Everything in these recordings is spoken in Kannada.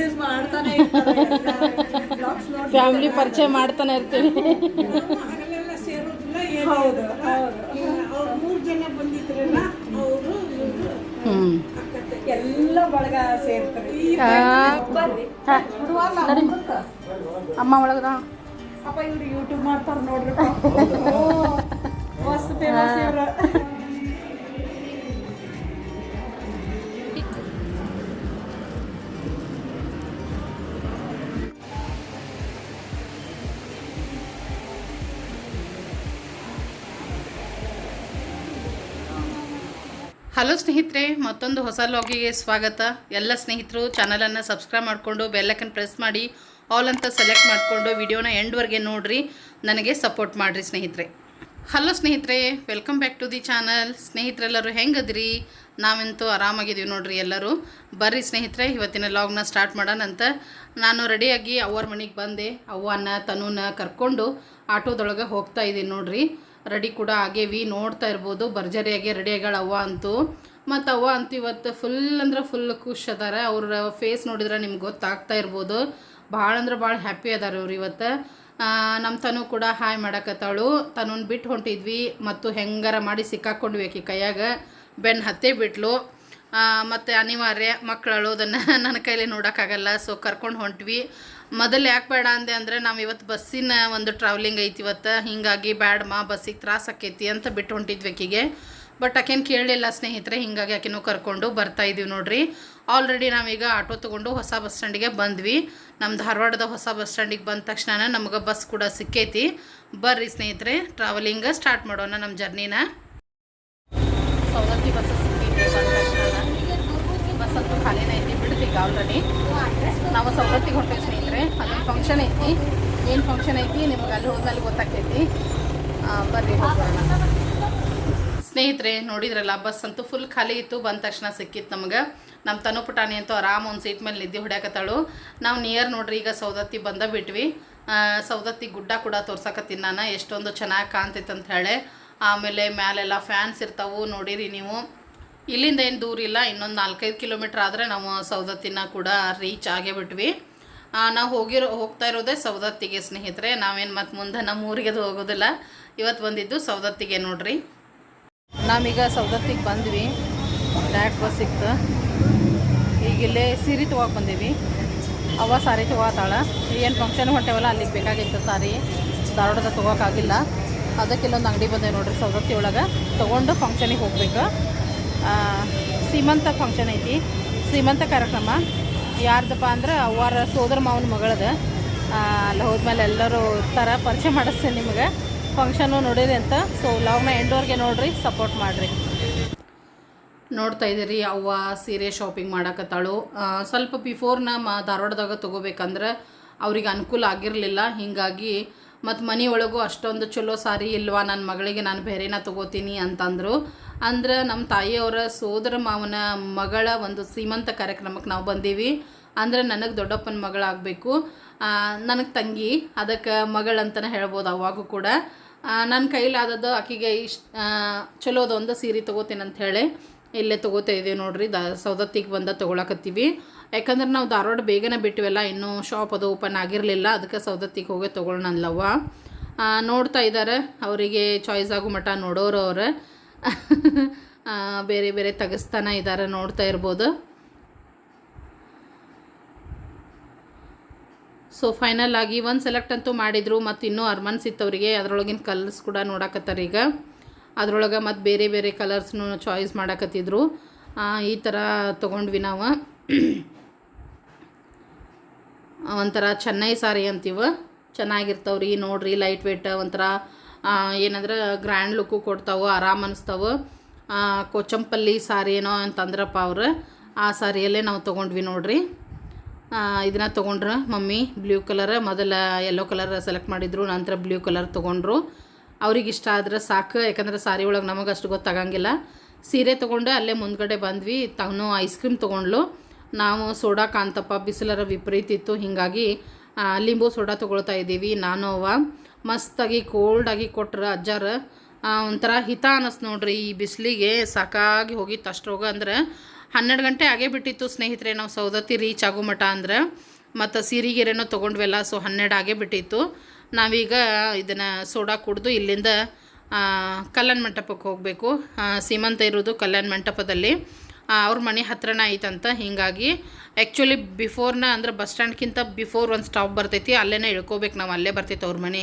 ಇಂಟ್ರೊಡ್ಯೂಸ್ ಮಾಡ್ತಾನೆ ಫ್ಯಾಮಿಲಿ ಪರಿಚಯ ಮಾಡ್ತಾನೆ ಇರ್ತೀನಿ ಹಗಲೆಲ್ಲ ಸೇರೋದಿಲ್ಲ ಏನು ಹೌದು ಹೌದು. ಅವ್ರು ಮೂರು ಜನ ಬಂದಿದ್ರಲ್ಲ ಅವರು ಎಲ್ಲ ಬಳಗ ಸೇರ್ತಾರೆ. ಅಮ್ಮ ಒಳಗದ? ಅಪ್ಪ ಇವ್ರು ಯೂಟ್ಯೂಬ್ ಮಾಡ್ತಾರ ನೋಡ್ರಿ ಮಸ್ತ್ ಫೇಮಸ್ ಇವ್ರು. ಹಲೋ ಸ್ನೇಹಿತರೆ, ಮತ್ತೊಂದು ಹೊಸ ಲಾಗಿಗೆ ಸ್ವಾಗತ. ಎಲ್ಲ ಸ್ನೇಹಿತರು ಚಾನಲನ್ನು ಸಬ್ಸ್ಕ್ರೈಬ್ ಮಾಡಿಕೊಂಡು ಬೆಲ್ಲಕ್ಕನ್ನು ಪ್ರೆಸ್ ಮಾಡಿ ಆಲ್ ಅಂತ ಸೆಲೆಕ್ಟ್ ಮಾಡಿಕೊಂಡು ವಿಡಿಯೋನ ಎಂಡ್ವರೆಗೆ ನೋಡಿರಿ, ನನಗೆ ಸಪೋರ್ಟ್ ಮಾಡಿರಿ ಸ್ನೇಹಿತರೆ. ಹಲೋ ಸ್ನೇಹಿತರೆ welcome back to the channel ಸ್ನೇಹಿತರೆಲ್ಲರೂ ಹೆಂಗದ್ರಿ? ನಾವಂತೂ ಆರಾಮಾಗಿದ್ದೀವಿ ನೋಡ್ರಿ ಎಲ್ಲರೂ. ಬರ್ರಿ ಸ್ನೇಹಿತರೆ, ಇವತ್ತಿನ ಲಾಗ್ನ ಸ್ಟಾರ್ಟ್ ಮಾಡೋಣಂತ ನಾನು ರೆಡಿಯಾಗಿ ಅವ್ವರ ಮನೆಗೆ ಬಂದೆ. ಅವ್ವನ ತನೂನ ಕರ್ಕೊಂಡು ಆಟೋದೊಳಗೆ ಹೋಗ್ತಾ ಇದ್ದೀನಿ ನೋಡ್ರಿ. ರೆಡಿ ಕೂಡ ಆಗೇವಿ ನೋಡ್ತಾ ಇರ್ಬೋದು. ಭರ್ಜರಿಯಾಗಿ ಅವ್ವ ಅಂತೂ. ಮತ್ತು ಅವ್ವ ಅಂತೂ ಇವತ್ತು ಫುಲ್ ಅಂದ್ರೆ ಫುಲ್ ಖುಷ್ ಅದಾರ. ಅವ್ರ ಫೇಸ್ ನೋಡಿದ್ರೆ ನಿಮ್ಗೆ ಗೊತ್ತಾಗ್ತಾ ಇರ್ಬೋದು. ಭಾಳ ಅಂದ್ರೆ ಭಾಳ ಹ್ಯಾಪಿ ಅದಾರ ಅವ್ರು ಇವತ್ತು. ನಮ್ಮ ತನು ಕೂಡ ಹಾಯ್ ಮಾಡಕತ್ತಾಳು. ತನೂನ್ ಬಿಟ್ಟು ಹೊಂಟಿದ್ವಿ. ಮತ್ತು ಹೆಂಗಾರ ಮಾಡಿ ಸಿಕ್ಕಾಕೊಂಡ್ವಿ ಆಕಿ ಕೈಯಾಗ. ಬೆನ್ನು ಹತ್ತೇ ಬಿಟ್ಲು. ಮತ್ತು ಅನಿವಾರ್ಯ ಮಕ್ಕಳು ಅಳೋದನ್ನು ನನ್ನ ಕೈಲಿ ನೋಡೋಕ್ಕಾಗಲ್ಲ ಸೊ ಕರ್ಕೊಂಡು ಹೊಂಟ್ವಿ. ಮೊದಲು ಯಾಕೆ ಬೇಡ ಅಂದೆ ಅಂದರೆ, ನಾವು ಇವತ್ತು ಬಸ್ಸಿನ ಒಂದು ಟ್ರಾವೆಲಿಂಗ್ ಐತಿ ಇವತ್ತು, ಹೀಗಾಗಿ ಬ್ಯಾಡಮ್ಮ ಬಸ್ಸಿಗೆ ತ್ರಾಸ ಆಕೈತಿ ಅಂತ ಬಿಟ್ಟು ಹೊಂಟಿದ್ವಿ ಆಕಿಗೆ. ಬಟ್ ಆಕೇನು ಕೇಳಲಿಲ್ಲ ಸ್ನೇಹಿತರೆ, ಹೀಗಾಗಿ ಆಕೆನೂ ಕರ್ಕೊಂಡು ಬರ್ತಾ ಇದೀವಿ ನೋಡ್ರಿ. ಆಲ್ರೆಡಿ ನಾವೀಗ ಆಟೋ ತೊಗೊಂಡು ಹೊಸ ಬಸ್ ಸ್ಟ್ಯಾಂಡಿಗೆ ಬಂದ್ವಿ. ನಮ್ಮ ಧಾರವಾಡದ ಹೊಸ ಬಸ್ ಸ್ಟ್ಯಾಂಡಿಗೆ ಬಂದ ತಕ್ಷಣ ನಮಗೆ ಬಸ್ ಕೂಡ ಸಿಕ್ಕೈತಿ. ಬರ್ರಿ ಸ್ನೇಹಿತರೆ ಟ್ರಾವೆಲಿಂಗ್ ಸ್ಟಾರ್ಟ್ ಮಾಡೋಣ ನಮ್ಮ ಜರ್ನಿನ ಸೌದತ್ತಿ ಬಸ್ ಸಿಕ್ಕೈತಿ ಬಂದ ತಕ್ಷಣ ಬಸ್ ಅಂತೂ ಖಾಲಿನ ಆಲ್ರೆಡಿ ನಾವು ಸವಲತ್ತಿಗೆ ಹೊಟ್ಟೆ ಸ್ನೇಹಿತರೆ ಅಲ್ಲೊಂದು ಫಂಕ್ಷನ್ ಐತಿ. ಏನು ಫಂಕ್ಷನ್ ಐತಿ ನಿಮ್ಗೆ ಅಲ್ಲಿ ಹೋದ್ಮೇಲೆ ಗೊತ್ತಾಗ್ತೈತಿ. ಬರ್ರಿ ಸ್ನೇಹಿತರೆ, ನೋಡಿದ್ರಲ್ಲ, ಬಸ್ ಅಂತೂ ಫುಲ್ ಖಾಲಿ ಇತ್ತು, ಬಂದ ತಕ್ಷಣ ಸಿಕ್ಕಿತ್ತು ನಮ್ಗೆ. ನಮ್ಮ ತನು ಪುಟಾಣಿ ಅಂತೂ ಆರಾಮ್ ಒಂದು ಸೀಟ್ ಮೇಲೆ ನಿದ್ದೆ ಹೊಡ್ಯಾಕತ್ತಾಳು. ನಾವು ನಿಯರ್ ನೋಡ್ರಿ, ಈಗ ಸೌದತ್ತಿ ಬಂದ ಬಿಟ್ವಿ. ಸೌದತ್ತಿ ಗುಡ್ಡ ಕೂಡ ತೋರ್ಸಕತ್ತೀನಿ ನಾನು, ಎಷ್ಟೊಂದು ಚೆನ್ನಾಗಿ ಕಾಣ್ತೈತೆ ಅಂತ ಹೇಳಿ. ಆಮೇಲೆ ಮ್ಯಾಲೆಲ್ಲ ಫ್ಯಾನ್ಸ್ ಇರ್ತಾವು, ನೋಡಿರಿ ನೀವು. ಇಲ್ಲಿಂದ ಏನು ದೂರ ಇಲ್ಲ, ಇನ್ನೊಂದು ನಾಲ್ಕೈದು ಕಿಲೋಮೀಟ್ರ್ ಆದರೆ ನಾವು ಸೌದತ್ತಿನ ಕೂಡ ರೀಚ್ ಆಗೇ ಬಿಟ್ವಿ. ನಾವು ಹೋಗಿರೋ, ಹೋಗ್ತಾ ಇರೋದೇ ಸೌದತ್ತಿಗೆ ಸ್ನೇಹಿತರೆ, ನಾವೇನು ಮತ್ತೆ ಮುಂದೆ ನಮ್ಮ ಊರಿಗೆ ಅದು ಹೋಗೋದಿಲ್ಲ. ಇವತ್ತು ಬಂದಿದ್ದು ಸೌದತ್ತಿಗೆ ನೋಡ್ರಿ. ನಾವೀಗ ಸೌದತ್ತಿಗೆ ಬಂದ್ವಿ. ಡ್ಯಾಟ್ ಬಸ್ ಸಿಕ್ತು ಈಗ ಇಲ್ಲೇ ಸೀರೆ ತೊಗೊಳಕ್ಕೆ ಬಂದೀವಿ. ಅವ ಸಾರಿ ತೊಗೋತಾಳ. ಏನು ಫಂಕ್ಷನ್ ಹೊಂಟೇವಲ್ಲ, ಅಲ್ಲಿಗೆ ಬೇಕಾಗಿತ್ತು ಸಾರಿ. ಧಾರವಾಡದ ಅದಕ್ಕೆ ಇಲ್ಲೊಂದು ಅಂಗಡಿ ಬಂದೆ ನೋಡ್ರಿ ಸೌದತ್ತಿ ಒಳಗೆ. ತೊಗೊಂಡು ಫಂಕ್ಷನಿಗೆ ಹೋಗ್ಬೇಕು. ಸೀಮಂತ ಫಂಕ್ಷನ್ ಐತಿ. ಸೀಮಂತ ಕಾರ್ಯಕ್ರಮ. ಯಾರ್ದಪ್ಪ ಅಂದ್ರೆ ಅವರ ಸೋದರ ಮಾವನ ಮಗಳದ. ಅಲ್ಲಿ ಹೋದ್ಮೇಲೆ ಎಲ್ಲರೂ ಇರ್ತಾರೆ ಪರಿಚಯ ಮಾಡಿಸ್ತೇನೆ ನಿಮಗೆ. ಫಂಕ್ಷನು ನೋಡಿದೆ ಅಂತ. ಸೊ ಲಾಗ್ನ ಎಂಡೋರ್ಗೆ ನೋಡ್ರಿ ಸಪೋರ್ಟ್ ಮಾಡಿರಿ. ನೋಡ್ತಾ ಇದ್ದೀರಿ, ಅವ್ವ ಸೀರೆ ಶಾಪಿಂಗ್ ಮಾಡಕತ್ತಾಳು. ಸ್ವಲ್ಪ ಬಿಫೋರ್ ನಮ್ಮ ಧಾರವಾಡದಾಗ ತೊಗೋಬೇಕಂದ್ರೆ ಅವ್ರಿಗೆ ಅನುಕೂಲ ಆಗಿರಲಿಲ್ಲ. ಹೀಗಾಗಿ ಮತ್ತು ಮನೆಯೊಳಗೂ ಅಷ್ಟೊಂದು ಚಲೋ ಸಾರಿ ಇಲ್ವಾ ನನ್ನ ಮಗಳಿಗೆ ನಾನು ಬೇರೆನ ತೊಗೋತೀನಿ ಅಂತಂದರು. ಅಂದ್ರೆ ನಮ್ಮ ತಾಯಿಯವರ ಸೋದರ ಮಾವನ ಮಗಳ ಒಂದು ಸೀಮಂತ ಕಾರ್ಯಕ್ರಮಕ್ಕೆ ನಾವು ಬಂದೀವಿ. ಅಂದ್ರೆ ನನಗೆ ದೊಡ್ಡಪ್ಪನ ಮಗಳಾಗಬೇಕು ನನಗೆ ತಂಗಿ, ಅದಕ್ಕೆ ಮಗಳಂತಲೇ ಹೇಳ್ಬೋದು ಅವಾಗೂ ಕೂಡ. ನನ್ನ ಕೈಲಾದದ್ದು ಆಕೆಗೆ ಇಷ್ಟ ಚಲೋದೊಂದು ಸೀರೆ ತೊಗೋತೀನಿ ಅಂತ ಹೇಳಿ ಇಲ್ಲೇ ತೊಗೋತಾ ಇದ್ದೀವಿ ನೋಡ್ರಿ. ದ ಸೌದತ್ತಿಗೆ ಬಂದ ತೊಗೊಳಕತ್ತೀವಿ. ಯಾಕಂದ್ರೆ ನಾವು ಧಾರವಾಡ ಬೇಗನೆ ಬಿಟ್ಟಿವಲ್ಲ, ಇನ್ನೂ ಶಾಪ್ ಅದು ಓಪನ್ ಆಗಿರಲಿಲ್ಲ. ಅದಕ್ಕೆ ಸೌದತ್ತಿಗೆ ಹೋಗಿ ತೊಗೊಳ್ಳೋಣ ಅಲ್ಲವ್ವ ನೋಡ್ತಾ ಇದ್ದಾರೆ ಅವರಿಗೆ ಚಾಯ್ಸ್ ಆಗೋ ಮಟ್ಟ ನೋಡೋರು ಅವ್ರು. ಬೇರೆ ಬೇರೆ ತೆಗೆಸ್ತಾನ ಇದ್ದಾರೆ ನೋಡ್ತಾ ಇರ್ಬೋದು. ಸೊ ಫೈನಲ್ ಆಗಿ ಒಂದು ಸೆಲೆಕ್ಟ್ ಅಂತೂ ಮಾಡಿದರು, ಮತ್ತು ಇನ್ನೂ ಅರ್ಮನ್ಸ್ ಇತ್ತು ಅವರಿಗೆ ಅದರೊಳಗಿನ ಕಲರ್ಸ್ ಕೂಡ ನೋಡಕತ್ತಾರೆ ಈಗ. ಅದರೊಳಗೆ ಮತ್ತು ಬೇರೆ ಬೇರೆ ಕಲರ್ಸ್ನು ಚಾಯ್ಸ್ ಮಾಡಕತ್ತಿದ್ರು. ಈ ಥರ ತೊಗೊಂಡ್ವಿ ನಾವು. ಒಂಥರ ಚೆನ್ನೈ ಸಾರಿ ಅಂತೀವ. ಚೆನ್ನಾಗಿರ್ತಾವ್ರಿ, ನೋಡ್ರಿ ಲೈಟ್ ವೆಯ್ಟ್ ಒಂಥರ ಏನಂದ್ರೆ ಗ್ರ್ಯಾಂಡ್ ಲುಕ್ಕು ಕೊಡ್ತಾವೆ, ಆರಾಮ್ ಅನಿಸ್ತಾವೆ ಕೊಚಂಪಲ್ಲಿ ಸಾರಿ ಏನೋ ಅಂತಂದ್ರಪ್ಪ ಅವ್ರು, ಆ ಸಾರಿಯಲ್ಲೇ ನಾವು ತೊಗೊಂಡ್ವಿ ನೋಡ್ರಿ. ಇದನ್ನ ತೊಗೊಂಡ್ರೆ ಮಮ್ಮಿ ಬ್ಲೂ ಕಲರ್ ಮೊದಲ ಯೆಲ್ಲೋ ಕಲರ್ ಸೆಲೆಕ್ಟ್ ಮಾಡಿದ್ರು, ನಂತರ ಬ್ಲೂ ಕಲರ್ ತೊಗೊಂಡ್ರು. ಅವ್ರಿಗೆ ಇಷ್ಟ ಆದ್ರೆ ಸಾಕು, ಯಾಕಂದ್ರೆ ಸಾರಿ ಒಳಗೆ ನಮಗೆ ಅಷ್ಟು ಗೊತ್ತಾಗಂಗಿಲ್ಲ. ಸೀರೆ ತೊಗೊಂಡು ಅಲ್ಲೇ ಮುಂದ್ಗಡೆ ಬಂದ್ವಿ, ತಾನು ಐಸ್ ಕ್ರೀಮ್ ತೊಗೊಂಡ್ಲು. ನಾವು ಸೋಡಾ ಕಾಂತಪ್ಪ, ಬಿಸಿಲರ ವಿಪರೀತ ಇತ್ತು, ಹೀಗಾಗಿ ಲಿಂಬು ಸೋಡಾ ತೊಗೊಳ್ತಾ ಇದ್ದೀವಿ, ನಾನು ಅವ ಮಸ್ತಾಗಿ ಕೋಲ್ಡಾಗಿ ಕೊಟ್ರ ಅಜ್ಜಾರ. ಒಂಥರ ಹಿತ ಅನ್ನಿಸ್ತು ನೋಡ್ರಿ, ಈ ಬಿಸಿಲಿಗೆ ಸಾಕಾಗಿ ಹೋಗಿತ್ತು ಅಷ್ಟ್ರೋಗ ಅಂದ್ರೆ. ಹನ್ನೆರಡು ಗಂಟೆ ಆಗೇ ಬಿಟ್ಟಿತ್ತು ಸ್ನೇಹಿತರೆ, ನಾವು ಸೌದತ್ತಿ ರೀಚ್ ಆಗೋ ಮಠ ಅಂದ್ರೆ. ಮತ್ತು ಸೀರಿಗೆರೆನೋ ತೊಗೊಂಡ್ವೆಲ್ಲ ಸೊ ಹನ್ನೆರಡು ಆಗೇ ಬಿಟ್ಟಿತ್ತು. ನಾವೀಗ ಇದನ್ನು ಸೋಡಾ ಕುಡಿದು ಇಲ್ಲಿಂದ ಕಲ್ಯಾಣ ಮಂಟಪಕ್ಕೆ ಹೋಗಬೇಕು. ಸೀಮಂತ ಇರೋದು ಕಲ್ಯಾಣ ಮಂಟಪದಲ್ಲಿ. ಅವ್ರ ಮನೆ ಹತ್ರನ ಐತಂತ, ಹೀಗಾಗಿ ಆ್ಯಕ್ಚುಲಿ ಬಿಫೋರ್ನ ಅಂದ್ರೆ ಬಸ್ ಸ್ಟ್ಯಾಂಡ್ಗಿಂತ ಬಿಫೋರ್ ಒಂದು ಸ್ಟಾಪ್ ಬರ್ತೈತಿ ಅಲ್ಲೇ ಇಳ್ಕೋಬೇಕು ನಾವು ಅಲ್ಲೇ ಬರ್ತೈತೆ ಅವ್ರ ಮನೆ.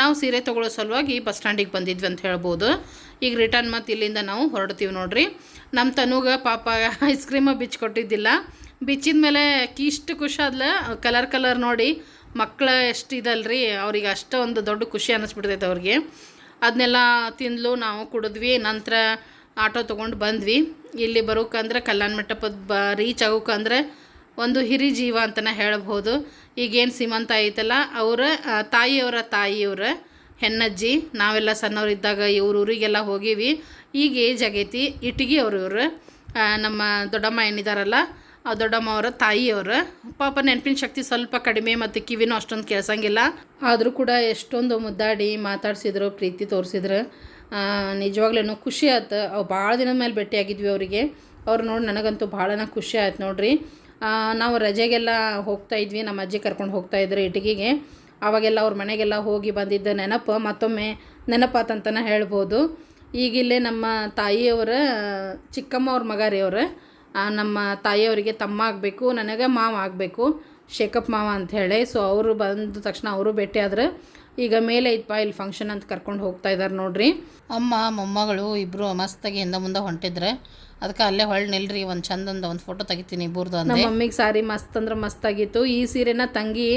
ನಾವು ಸೀರೆ ತೊಗೊಳ್ಳೋ ಸಲುವಾಗಿ ಬಸ್ ಸ್ಟ್ಯಾಂಡಿಗೆ ಬಂದಿದ್ವಿ ಅಂತ ಹೇಳ್ಬೋದು. ಈಗ ರಿಟರ್ನ್ ಮತ್ತು ಇಲ್ಲಿಂದ ನಾವು ಹೊರಡ್ತೀವಿ ನೋಡ್ರಿ. ನಮ್ಮ ತನುಗ ಪಾಪ ಐಸ್ ಕ್ರೀಮ ಬಿಚ್ಕೊಟ್ಟಿದ್ದಿಲ್ಲ ಬಿಚ್ಚಿದ ಮೇಲೆ ಇಷ್ಟು ಖುಷಿ ಕಲರ್ ಕಲರ್ ನೋಡಿ ಮಕ್ಕಳ ಎಷ್ಟು ಇದಲ್ರಿ, ಅವ್ರಿಗೆ ಅಷ್ಟೊಂದು ದೊಡ್ಡ ಖುಷಿ ಅನ್ನಿಸ್ಬಿಡ್ತೈತೆ ಅವ್ರಿಗೆ. ಅದನ್ನೆಲ್ಲ ತಿಂದ್ಲು, ನಾವು ಕುಡಿದ್ವಿ. ನಂತರ ಆಟೋ ತೊಗೊಂಡು ಬಂದ್ವಿ. ಇಲ್ಲಿ ಬರೋಕಂದ್ರೆ ಕಲ್ಯಾಣ ಮಂಟಪದ ಬ ರೀಚ್ ಆಗೋಕಂದ್ರೆ ಒಂದು ಹಿರಿ ಜೀವ ಅಂತಲೇ ಹೇಳ್ಬೋದು ಈಗೇನು ಸೀಮಂತ ಐತಲ್ಲ, ಅವರ ತಾಯಿಯವರ ತಾಯಿಯವರ ಹೆಣ್ಣಜ್ಜಿ, ನಾವೆಲ್ಲ ಸಣ್ಣವರಿದ್ದಾಗ ಇವ್ರ ಊರಿಗೆಲ್ಲ ಹೋಗೀವಿ. ಈಗ ಏಜ್ ಆಗೈತಿ ಇಟ್ಟಿಗೆ ಅವ್ರು ಇವರು. ನಮ್ಮ ದೊಡ್ಡಮ್ಮ ಏನಿದಾರಲ್ಲ, ಆ ದೊಡ್ಡಮ್ಮ ಅವರ ತಾಯಿಯವರು. ಪಾಪ ನೆನಪಿನ ಶಕ್ತಿ ಸ್ವಲ್ಪ ಕಡಿಮೆ ಮತ್ತು ಕಿವಿನೂ ಅಷ್ಟೊಂದು ಕೇಳ್ಸಂಗಿಲ್ಲ. ಆದರೂ ಕೂಡ ಎಷ್ಟೊಂದು ಮುದ್ದಾಡಿ ಮಾತಾಡ್ಸಿದ್ರು, ಪ್ರೀತಿ ತೋರಿಸಿದ್ರು. ನಿಜವಾಗ್ಲೂ ಖುಷಿ ಆಯ್ತು. ಅವು ಭಾಳ ದಿನದ ಮೇಲೆ ಭೇಟಿಯಾಗಿದ್ವಿ ಅವರಿಗೆ. ಅವ್ರು ನೋಡಿ ನನಗಂತೂ ಭಾಳನ ಖುಷಿ ಆಯ್ತು ನೋಡ್ರಿ. ನಾವು ರಜೆಗೆಲ್ಲ ಹೋಗ್ತಾ ಇದ್ವಿ. ನಮ್ಮ ಅಜ್ಜಿ ಕರ್ಕೊಂಡು ಹೋಗ್ತಾ ಇದ್ರು ಇಟಗಿಗೆ. ಅವಾಗೆಲ್ಲ ಅವ್ರ ಮನೆಗೆಲ್ಲ ಹೋಗಿ ಬಂದಿದ್ದ ನೆನಪು. ಮತ್ತೊಮ್ಮೆ ನೆನಪಾತಂತನೇ ಹೇಳ್ಬೋದು. ಈಗಿಲ್ಲೇ ನಮ್ಮ ತಾಯಿಯವರ, ಚಿಕ್ಕಮ್ಮ ಅವ್ರ ಮಗ ರೀ ಅವರು. ನಮ್ಮ ತಾಯಿಯವರಿಗೆ ತಮ್ಮ ಆಗಬೇಕು, ನನಗೆ ಮಾವ ಆಗಬೇಕು, ಶೇಖಪ್ ಮಾವ ಅಂಥೇಳಿ ಸೊ ಅವರು ಬಂದ ತಕ್ಷಣ ಅವರು ಭೇಟಿ ಆದ್ರೆ. ಈಗ ಮೇಲೆ ಐತಪ್ಪ ಇಲ್ಲಿ ಫಂಕ್ಷನ್ ಅಂತ ಕರ್ಕೊಂಡು ಹೋಗ್ತಾ ಇದ್ದಾರೆ ನೋಡ್ರಿ. ಅಮ್ಮ ಮೊಮ್ಮಗಳು ಇಬ್ಬರು ಮಸ್ತಾಗಿ ಹಿಂದೆ ಮುಂದೆ ಹೊಂಟಿದ್ರೆ ಅದಕ್ಕೆ ಅಲ್ಲೇ ಹೊಳ್ಳಿ ನಿಲ್ರಿ ಒಂದು ಚಂದಂದ ಒಂದು ಫೋಟೋ ತೆಗಿತೀನಿ ಇಬ್ಬರದು ನಮ್ಮ ಮಮ್ಮಿಗೆ ಸಾರಿ ಮಸ್ತ್ ಅಂದ್ರೆ ಮಸ್ತಾಗಿತ್ತು ಈ ಸೀರೆನ ತಂಗಿ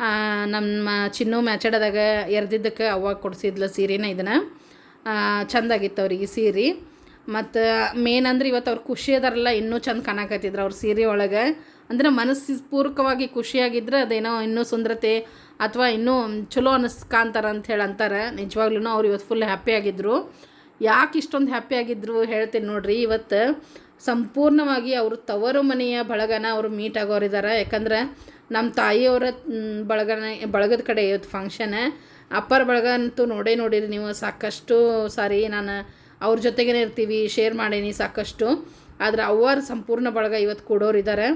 ಆ, ನಮ್ಮ ಚಿನ್ನು ಮ್ಯಾಚಡದಾಗ ಎರ್ದಿದ್ದಕ್ಕೆ ಅವಾಗ ಕೊಡಿಸಿದ್ಲ ಸೀರೆನ ಇದನ್ನು. ಚಂದಾಗಿತ್ತು ಅವ್ರಿಗೆ ಸೀರೆ. ಮತ್ತು ಮೇನ್ ಅಂದ್ರೆ ಇವತ್ತು ಅವ್ರು ಖುಷಿ ಅದಾರಲ್ಲ ಇನ್ನೂ ಚಂದ ಕಾಣಕತ್ತಿದ್ರು ಅವ್ರ ಸೀರೆ ಒಳಗೆ. ಅಂದ್ರೆ ಮನಸ್ಸು ಪೂರ್ವಕವಾಗಿ ಖುಷಿಯಾಗಿದ್ರೆ ಅದೇನೋ ಇನ್ನೂ ಸುಂದರತೆ ಅಥವಾ ಇನ್ನೂ ಚಲೋ ಅನ್ನಿಸ್ಕಾಂತಾರ ಅಂತ ಹೇಳಿ ಅಂತಾರೆ. ನಿಜವಾಗ್ಲೂ ಅವ್ರು ಇವತ್ತು ಫುಲ್ ಹ್ಯಾಪಿ ಆಗಿದ್ರು. ಯಾಕೆ ಇಷ್ಟೊಂದು ಹ್ಯಾಪಿ ಆಗಿದ್ರು ಹೇಳ್ತೀನಿ ನೋಡ್ರಿ. ಇವತ್ತು ಸಂಪೂರ್ಣವಾಗಿ ಅವರು ತವರು ಮನೆಯ ಬಳಗನ ಅವರು ಮೀಟ್ ಆಗೋರಿದ್ದಾರೆ ಯಾಕಂದ್ರೆ ನಮ್ಮ ತಾಯಿಯವರ ಬಳಗನ, ಬಳಗದ ಕಡೆ ಇವತ್ತು ಫಂಕ್ಷನ್ ಅಪ್ಪರ ಬಳಗ ಅಂತೂ ನೋಡೇ ನೋಡಿರಿ ನೀವು. ಸಾಕಷ್ಟು ಸಾರಿ ನಾನು ಅವ್ರ ಜೊತೆಗೇ ಇರ್ತೀವಿ ಶೇರ್ ಮಾಡೀನಿ ಸಾಕಷ್ಟು. ಆದ್ರೆ ಅವ್ರ ಸಂಪೂರ್ಣ ಬಳಗ ಇವತ್ತು ಕೊಡೋರಿದ್ದಾರೆ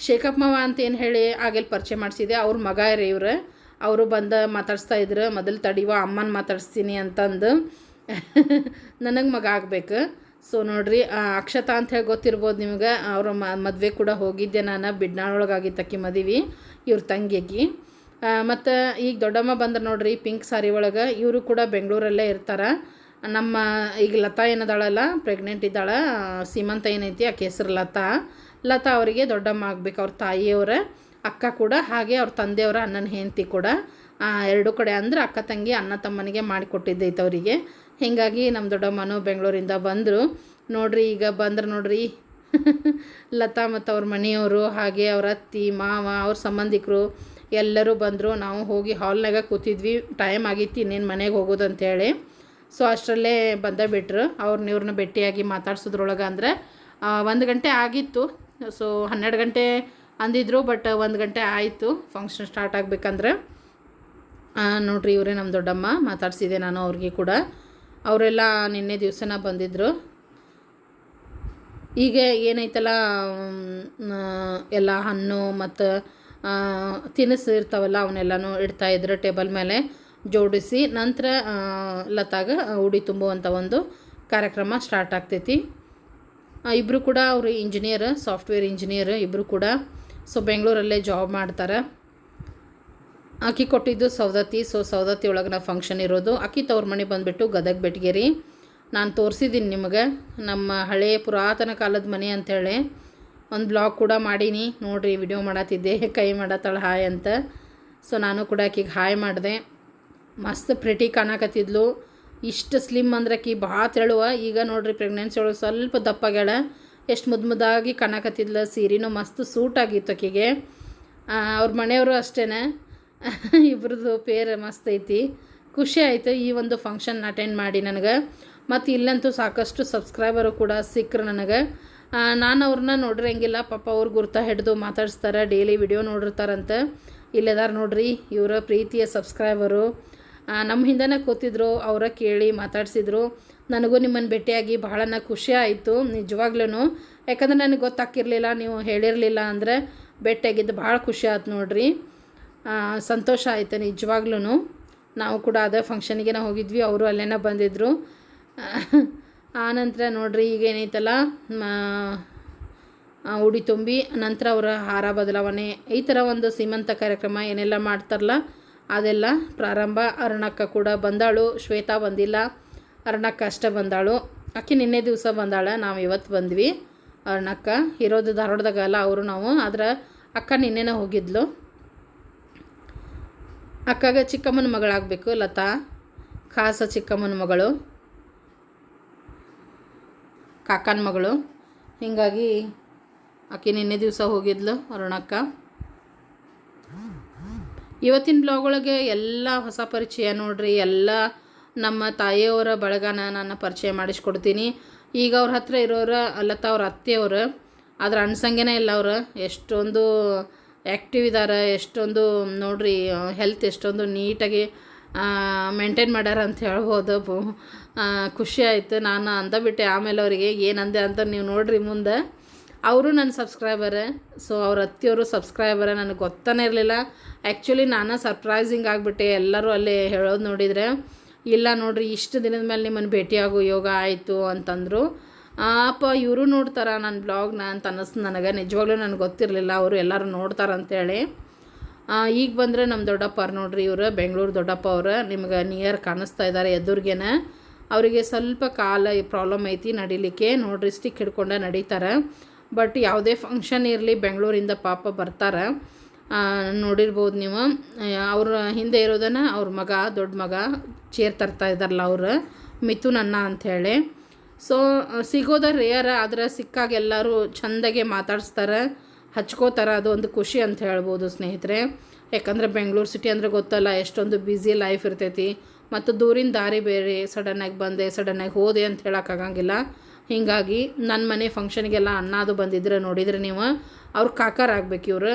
ಶೇಖಪ್ ಮಾವ ಅಂತ ಏನು ಹೇಳಿ ಆಗಲಿ ಪರಿಚಯ ಮಾಡಿಸಿದೆ. ಅವ್ರ ಮಗ ರೀ ಇವ್ರು. ಅವರು ಬಂದು ಮಾತಾಡಿಸ್ತಾ ಇದ್ರು. ಮೊದಲು ತಡಿವ ಅಮ್ಮನ ಮಾತಾಡಿಸ್ತೀನಿ ಅಂತಂದು. ನನಗೆ ಮಗ ಆಗ್ಬೇಕು. ಸೊ ನೋಡ್ರಿ ಅಕ್ಷತಾ ಅಂತ ಹೇಳಿ ಗೊತ್ತಿರ್ಬೋದು ನಿಮ್ಗೆ. ಅವರ ಮದುವೆ ಕೂಡ ಹೋಗಿದ್ದೆ ನಾನು. ಬಿಡ್ನಾಳೊಳಗಾಗಿತ್ತು ಅಕ್ಕಿ ಮದುವೆ. ಇವ್ರ ತಂಗಿಗೆ. ಮತ್ತು ಈಗ ದೊಡ್ಡಮ್ಮ ಬಂದ್ರೆ ನೋಡ್ರಿ, ಪಿಂಕ್ ಸಾರಿ ಒಳಗೆ. ಇವರು ಕೂಡ ಬೆಂಗಳೂರಲ್ಲೇ ಇರ್ತಾರೆ. ನಮ್ಮ, ಈಗ ಲತಾ ಏನದಾಳಲ್ಲ ಪ್ರೆಗ್ನೆಂಟ್ ಇದ್ದಾಳೆ. ಸೀಮಂತ ಏನೈತಿ, ಆಕೆ ಹೆಸರು ಲತಾ. ಲತಾ ಅವರಿಗೆ ದೊಡ್ಡಮ್ಮ ಆಗಬೇಕು ಅವ್ರ ತಾಯಿಯವರ ಅಕ್ಕ ಕೂಡ, ಹಾಗೆ ಅವ್ರ ತಂದೆಯವರ ಅಣ್ಣನ ಹೆಂಡತಿ ಕೂಡ. ಎರಡು ಕಡೆ ಅಂದ್ರೆ ಅಕ್ಕ ತಂಗಿ, ಅಣ್ಣ ತಮ್ಮನಿಗೆ ಮಾಡಿಕೊಟ್ಟಿದ್ದೈತೆ ಅವರಿಗೆ. ಹೀಗಾಗಿ ನಮ್ಮ ದೊಡ್ಡಮ್ಮನೂ ಬೆಂಗಳೂರಿಂದ ಬಂದರು. ನೋಡ್ರಿ, ಈಗ ಬಂದ್ರೆ ನೋಡ್ರಿ. ಲತಾ ಮತ್ತು ಅವ್ರ ಮನೆಯವರು, ಹಾಗೆ ಅವ್ರ ಅತ್ತಿ, ಮಾವ, ಅವ್ರ ಸಂಬಂಧಿಕರು ಎಲ್ಲರೂ ಬಂದರು. ನಾವು ಹೋಗಿ ಹಾಲ್ನಾಗ ಕೂತಿದ್ವಿ. ಟೈಮ್ ಆಗಿತ್ತು, ಇನ್ನೇನು ಮನೆಗೆ ಹೋಗೋದು ಅಂತೇಳಿ ಸೊ, ಅಷ್ಟರಲ್ಲೇ ಬಂದ ಬಿಟ್ರು. ಅವ್ರನ್ನ ಇವ್ರನ್ನ ಭೇಟಿಯಾಗಿ ಮಾತಾಡ್ಸೋದ್ರೊಳಗೆ ಅಂದರೆ ಒಂದು ಗಂಟೆ ಆಗಿತ್ತು. ಸೊ ಹನ್ನೆರಡು ಗಂಟೆ ಅಂದಿದ್ರು ಬಟ್ ಒಂದು ಗಂಟೆ ಆಯಿತು ಫಂಕ್ಷನ್ ಸ್ಟಾರ್ಟ್ ಆಗಬೇಕಂದ್ರೆ. ನೋಡ್ರಿ, ಇವರೇ ನಮ್ಮ ದೊಡ್ಡಮ್ಮ ಮಾತಾಡ್ಸಿದೆ ನಾನು ಅವ್ರಿಗೆ ಕೂಡ. ಅವರೆಲ್ಲ ನಿನ್ನೆ ದಿವಸನ ಬಂದಿದ್ದರು ಈಗ ಏನೈತಲ್ಲ ಎಲ್ಲ ಹಣ್ಣು ಮತ್ತು ತಿನಿಸು ಇರ್ತಾವಲ್ಲ, ಅವನ್ನೆಲ್ಲನೂ ಇಡ್ತಾ ಇದ್ರು ಟೇಬಲ್ ಮೇಲೆ ಜೋಡಿಸಿ. ನಂತರ ಲತಾಗ ಉಡಿ ತುಂಬುವಂಥ ಒಂದು ಕಾರ್ಯಕ್ರಮ ಸ್ಟಾರ್ಟ್ ಆಗ್ತೈತಿ. ಇಬ್ಬರು ಕೂಡ ಅವರು ಇಂಜಿನಿಯರ್ ಸಾಫ್ಟ್ವೇರ್ ಇಂಜಿನಿಯರ್ ಇಬ್ಬರು ಕೂಡ. ಸೊ ಬೆಂಗಳೂರಲ್ಲೇ ಜಾಬ್ ಮಾಡ್ತಾರೆ. ಆಕೆ ಕೊಟ್ಟಿದ್ದು ಸೌದತ್ತಿ ಸೊ ಸೌದತ್ತಿ ಒಳಗೆ ನಾವು ಫಂಕ್ಷನ್ ಇರೋದು. ಆಕೆ ತವ್ರ ಮನೆ ಬಂದುಬಿಟ್ಟು ಗದಗ ಬೆಟ್ಟಗೇರಿ ನಾನು ತೋರಿಸಿದ್ದೀನಿ ನಿಮಗೆ. ನಮ್ಮ ಹಳೆಯ ಪುರಾತನ ಕಾಲದ ಮನೆ ಅಂಥೇಳಿ ಒಂದು ಬ್ಲಾಗ್ ಕೂಡ ಮಾಡೀನಿ. ನೋಡಿರಿ ವಿಡಿಯೋ ಮಾಡತ್ತಿದ್ದೆ ಕೈ ಮಾಡತ್ತಾಳೆ ಹಾಯ್ ಅಂತ. ಸೊ ನಾನು ಕೂಡ ಆಕಿಗೆ ಹಾಯ್ ಮಾಡಿದೆ. ಮಸ್ತ್ ಪ್ರಿಟಿ ಕಾಣಕತ್ತಿದ್ಲು. ಇಷ್ಟು ಸ್ಲಿಮ್ ಅಂದ್ರೆ ಕಿ ಭಾಳ ತೆಳುವ. ಈಗ ನೋಡ್ರಿ ಪ್ರೆಗ್ನೆನ್ಸಿ ಒಳಗೆ ಸ್ವಲ್ಪ ದಪ್ಪಾಗ್ಯಾಳ. ಎಷ್ಟು ಮುದ್ದು ಮುದ್ದಾಗಿ ಕಾಣಕತ್ತಿದ್ಲು ಸೀರೆನೂ ಮಸ್ತ್ ಸೂಟ್ ಆಗಿತ್ತು ಆಕಿಗೆ. ಅವ್ರ ಮನೆಯವರು ಅಷ್ಟೇ ಇಬ್ರದ್ದು ಪೇರ್ ಮಸ್ತ್ ಐತಿ. ಖುಷಿ ಆಯಿತು ಈ ಒಂದು ಫಂಕ್ಷನ್ ಅಟೆಂಡ್ ಮಾಡಿ ನನಗೆ. ಮತ್ತು ಇಲ್ಲಂತೂ ಸಾಕಷ್ಟು ಸಬ್ಸ್ಕ್ರೈಬರು ಕೂಡ ಸಿಕ್ಕರು ನನಗೆ. ನಾನು ಅವ್ರನ್ನ ನೋಡಿರಂಗಿಲ್ಲ ಪಾಪ ಅವ್ರು ಗುರ್ತ ಹಿಡ್ದು ಮಾತಾಡಿಸ್ತಾರೆ. ಡೈಲಿ ವಿಡಿಯೋ ನೋಡಿರ್ತಾರಂತೆ. ಇಲ್ಲದಾರ ನೋಡ್ರಿ, ಇವರ ಪ್ರೀತಿಯ ಸಬ್ಸ್ಕ್ರೈಬರು ನಮ್ಮ ಹಿಂದೆನೇ ಕೂತಿದ್ರು, ಅವರ ಕೇಳಿ ಮಾತಾಡಿಸಿದ್ರು. ನನಗೂ ನಿಮ್ಮನ್ನು ಭೇಟಿಯಾಗಿ ಬಹಳನ ಖುಷಿ ಆಯಿತು ನಿಜವಾಗ್ಲೂ ಯಾಕಂದರೆ ನನಗೆ ಗೊತ್ತಾಕಿರಲಿಲ್ಲ ನೀವು ಹೇಳಿರಲಿಲ್ಲ ಅಂದರೆ ಭೇಟಿಯಾಗಿದ್ದು ಭಾಳ ಖುಷಿ ಆಯ್ತು ನೋಡ್ರಿ. ಸಂತೋಷ ಆಯಿತು ನಿಜವಾಗ್ಲೂ ನಾವು ಕೂಡ ಅದೇ ಫಂಕ್ಷನಿಗೆ ನಾವು ಹೋಗಿದ್ವಿ, ಅವರು ಅಲ್ಲೇನ ಬಂದಿದ್ದರು ಆನಂತರ ನೋಡ್ರಿ, ಈಗ ಏನೈತಲ್ಲ ಉಡಿ ತುಂಬಿ, ನಂತರ ಅವರ ಹಾರ ಬದಲಾವಣೆ, ಈ ಥರ ಒಂದು ಸೀಮಂತ ಕಾರ್ಯಕ್ರಮ ಏನೆಲ್ಲ ಮಾಡ್ತಾರಲ್ಲ ಅದೆಲ್ಲ ಪ್ರಾರಂಭ. ಅರುಣಕ್ಕ ಕೂಡ ಬಂದಾಳು. ಶ್ವೇತಾ ಬಂದಿಲ್ಲ. ಅರುಣಕ್ಕ ಅಷ್ಟೇ ಬಂದಾಳು. ಆಕೆ ನಿನ್ನೆ ದಿವಸ ಬಂದಾಳೆ. ನಾವು ಇವತ್ತು ಬಂದ್ವಿ. ಅರುಣಕ್ಕ ಇರೋದು ಧಾರವಾಡದಾಗ ಅಲ್ಲ ಅವರು ನಾವು. ಆದ್ರೆ ಅಕ್ಕ ನಿನ್ನೆನೇ ಹೋಗಿದ್ಲು. ಅಕ್ಕಗೆ ಚಿಕ್ಕಮ್ಮನ ಮಗಳಾಗಬೇಕು. ಲತಾ, ಖಾಸ ಚಿಕ್ಕಮ್ಮನ ಮಗಳು. ಕಾಕನ ಮಗಳು. ಹೀಗಾಗಿ ಆಕೆ ನಿನ್ನೆ ದಿವಸ ಹೋಗಿದ್ಲು. ಅರುಣಕ್ಕ ಇವತ್ತಿನ ಬ್ಲಾಗ್ ಒಳಗೆ ಎಲ್ಲ ಹೊಸ ಪರಿಚಯ ನೋಡ್ರಿ, ಎಲ್ಲ ನಮ್ಮ ತಾಯಿಯವರ ಬಳಗನ ನಾನು ಪರಿಚಯ ಮಾಡಿಸ್ಕೊಡ್ತೀನಿ. ಈಗ ಅವ್ರ ಹತ್ರ ಇರೋರ ಅಲ್ಲತ್ತ ಅವ್ರ ಅತ್ತೆಯವರು, ಆದ್ರೆ ಅನ್ಸಂಗೇನೆ ಇಲ್ಲ ಅವರು. ಎಷ್ಟೊಂದು ಆ್ಯಕ್ಟಿವ್ ಇದ್ದಾರೆ ಎಷ್ಟೊಂದು ನೋಡ್ರಿ ಹೆಲ್ತ್ ಎಷ್ಟೊಂದು ನೀಟಾಗಿ ಮೇಂಟೈನ್ ಮಾಡ್ಯಾರ ಅಂತ ಹೇಳ್ಬೋದು. ಖುಷಿ ಆಯಿತು. ನಾನು ಅಂದ ಬಿಟ್ಟೆ, ಆಮೇಲೆ ಅವರಿಗೆ ಏನಂದೆ ಅಂತ ನೀವು ನೋಡ್ರಿ ಮುಂದೆ. ಅವರು ನನ್ನ ಸಬ್ಸ್ಕ್ರೈಬರ್ ಸೊ ಅವ್ರ ಅತ್ತಿಯವರು ಸಬ್ಸ್ಕ್ರೈಬರ್ ನನಗೆ ಗೊತ್ತಾನೇ ಇರಲಿಲ್ಲ. ಆ್ಯಕ್ಚುಲಿ ನಾನು ಸರ್ಪ್ರೈಸಿಂಗ್ ಆಗಿಬಿಟ್ಟೆ. ಎಲ್ಲರೂ ಅಲ್ಲಿ ಹೇಳೋದು ನೋಡಿದರೆ, ಇಲ್ಲ ನೋಡ್ರಿ, ಇಷ್ಟು ದಿನದ ಮೇಲೆ ನಿಮ್ಮನ್ನು ಭೇಟಿಯಾಗೋ ಯೋಗ ಆಯಿತು ಅಂತಂದರು. ಅಪ್ಪ, ಇವರು ನೋಡ್ತಾರ ನನ್ನ ಬ್ಲಾಗ್ನ ಅಂತ ಅನ್ನಿಸ್ತು ನನಗೆ. ನಿಜವಾಗ್ಲೂ ನನಗೆ ಗೊತ್ತಿರಲಿಲ್ಲ, ಅವರು ಎಲ್ಲರೂ ನೋಡ್ತಾರಂತೇಳಿ. ಈಗ ಬಂದರೆ ನಮ್ಮ ದೊಡ್ಡಪ್ಪ ನೋಡ್ರಿ ಇವರು, ಬೆಂಗಳೂರು ದೊಡ್ಡಪ್ಪ ಅವರು. ನಿಮ್ಗೆ ನಿಯರ್ ಕಾಣಿಸ್ತಾ ಇದ್ದಾರೆ ಎದುರಿಗೇನೆ. ಅವರಿಗೆ ಸ್ವಲ್ಪ ಕಾಲ ಪ್ರಾಬ್ಲಮ್ ಐತಿ, ನಡಿಲಿಕ್ಕೆ. ನೋಡ್ರಿ ಸ್ಟಿಕ್ ಹಿಡ್ಕೊಂಡೆ ನಡೀತಾರೆ. ಬಟ್ ಯಾವುದೇ ಫಂಕ್ಷನ್ ಇರಲಿ, ಬೆಂಗಳೂರಿಂದ ಪಾಪ ಬರ್ತಾರೆ. ನೋಡಿರ್ಬೋದು ನೀವು. ಅವ್ರ ಹಿಂದೆ ಇರೋದನ್ನು ಅವ್ರ ಮಗ, ದೊಡ್ಡ ಮಗ ಚೇರ್ ತರ್ತಾ ಇದ್ದಾರಲ್ಲ ಅವರು, ಮಿಥುನ್ ಅಣ್ಣ ಅಂಥೇಳಿ ಸೊ ಸಿಗೋದ ರೇಯರ್, ಆದರೆ ಸಿಕ್ಕಾಗ ಎಲ್ಲರೂ ಚೆಂದಾಗೆ ಮಾತಾಡಿಸ್ತಾರೆ. ಹಚ್ಕೋತಾರೆ, ಅದು ಒಂದು ಖುಷಿ ಅಂತ ಹೇಳ್ಬೋದು ಸ್ನೇಹಿತರೆ. ಯಾಕಂದರೆ ಬೆಂಗಳೂರು ಸಿಟಿ ಅಂದರೆ ಗೊತ್ತಲ್ಲ, ಎಷ್ಟೊಂದು ಬ್ಯುಸಿ ಲೈಫ್ ಇರ್ತೈತಿ. ಮತ್ತು ದೂರಿನ ದಾರಿ ಬೇರೆ ಸಡನ್ನಾಗಿ ಬಂದೆ ಸಡನ್ನಾಗಿ ಹೋದೆ ಅಂತ ಹೇಳೋಕ್ಕಾಗಂಗಿಲ್ಲ ಹೀಗಾಗಿ ನನ್ನ ಮನೆ ಫಂಕ್ಷನ್ಗೆಲ್ಲ ಅಣ್ಣ ಬಂದಿದ್ರೆ ನೋಡಿದ್ರೆ ನೀವು ಅವ್ರ ಕಾಕರಾಗಬೇಕು ಇವರು.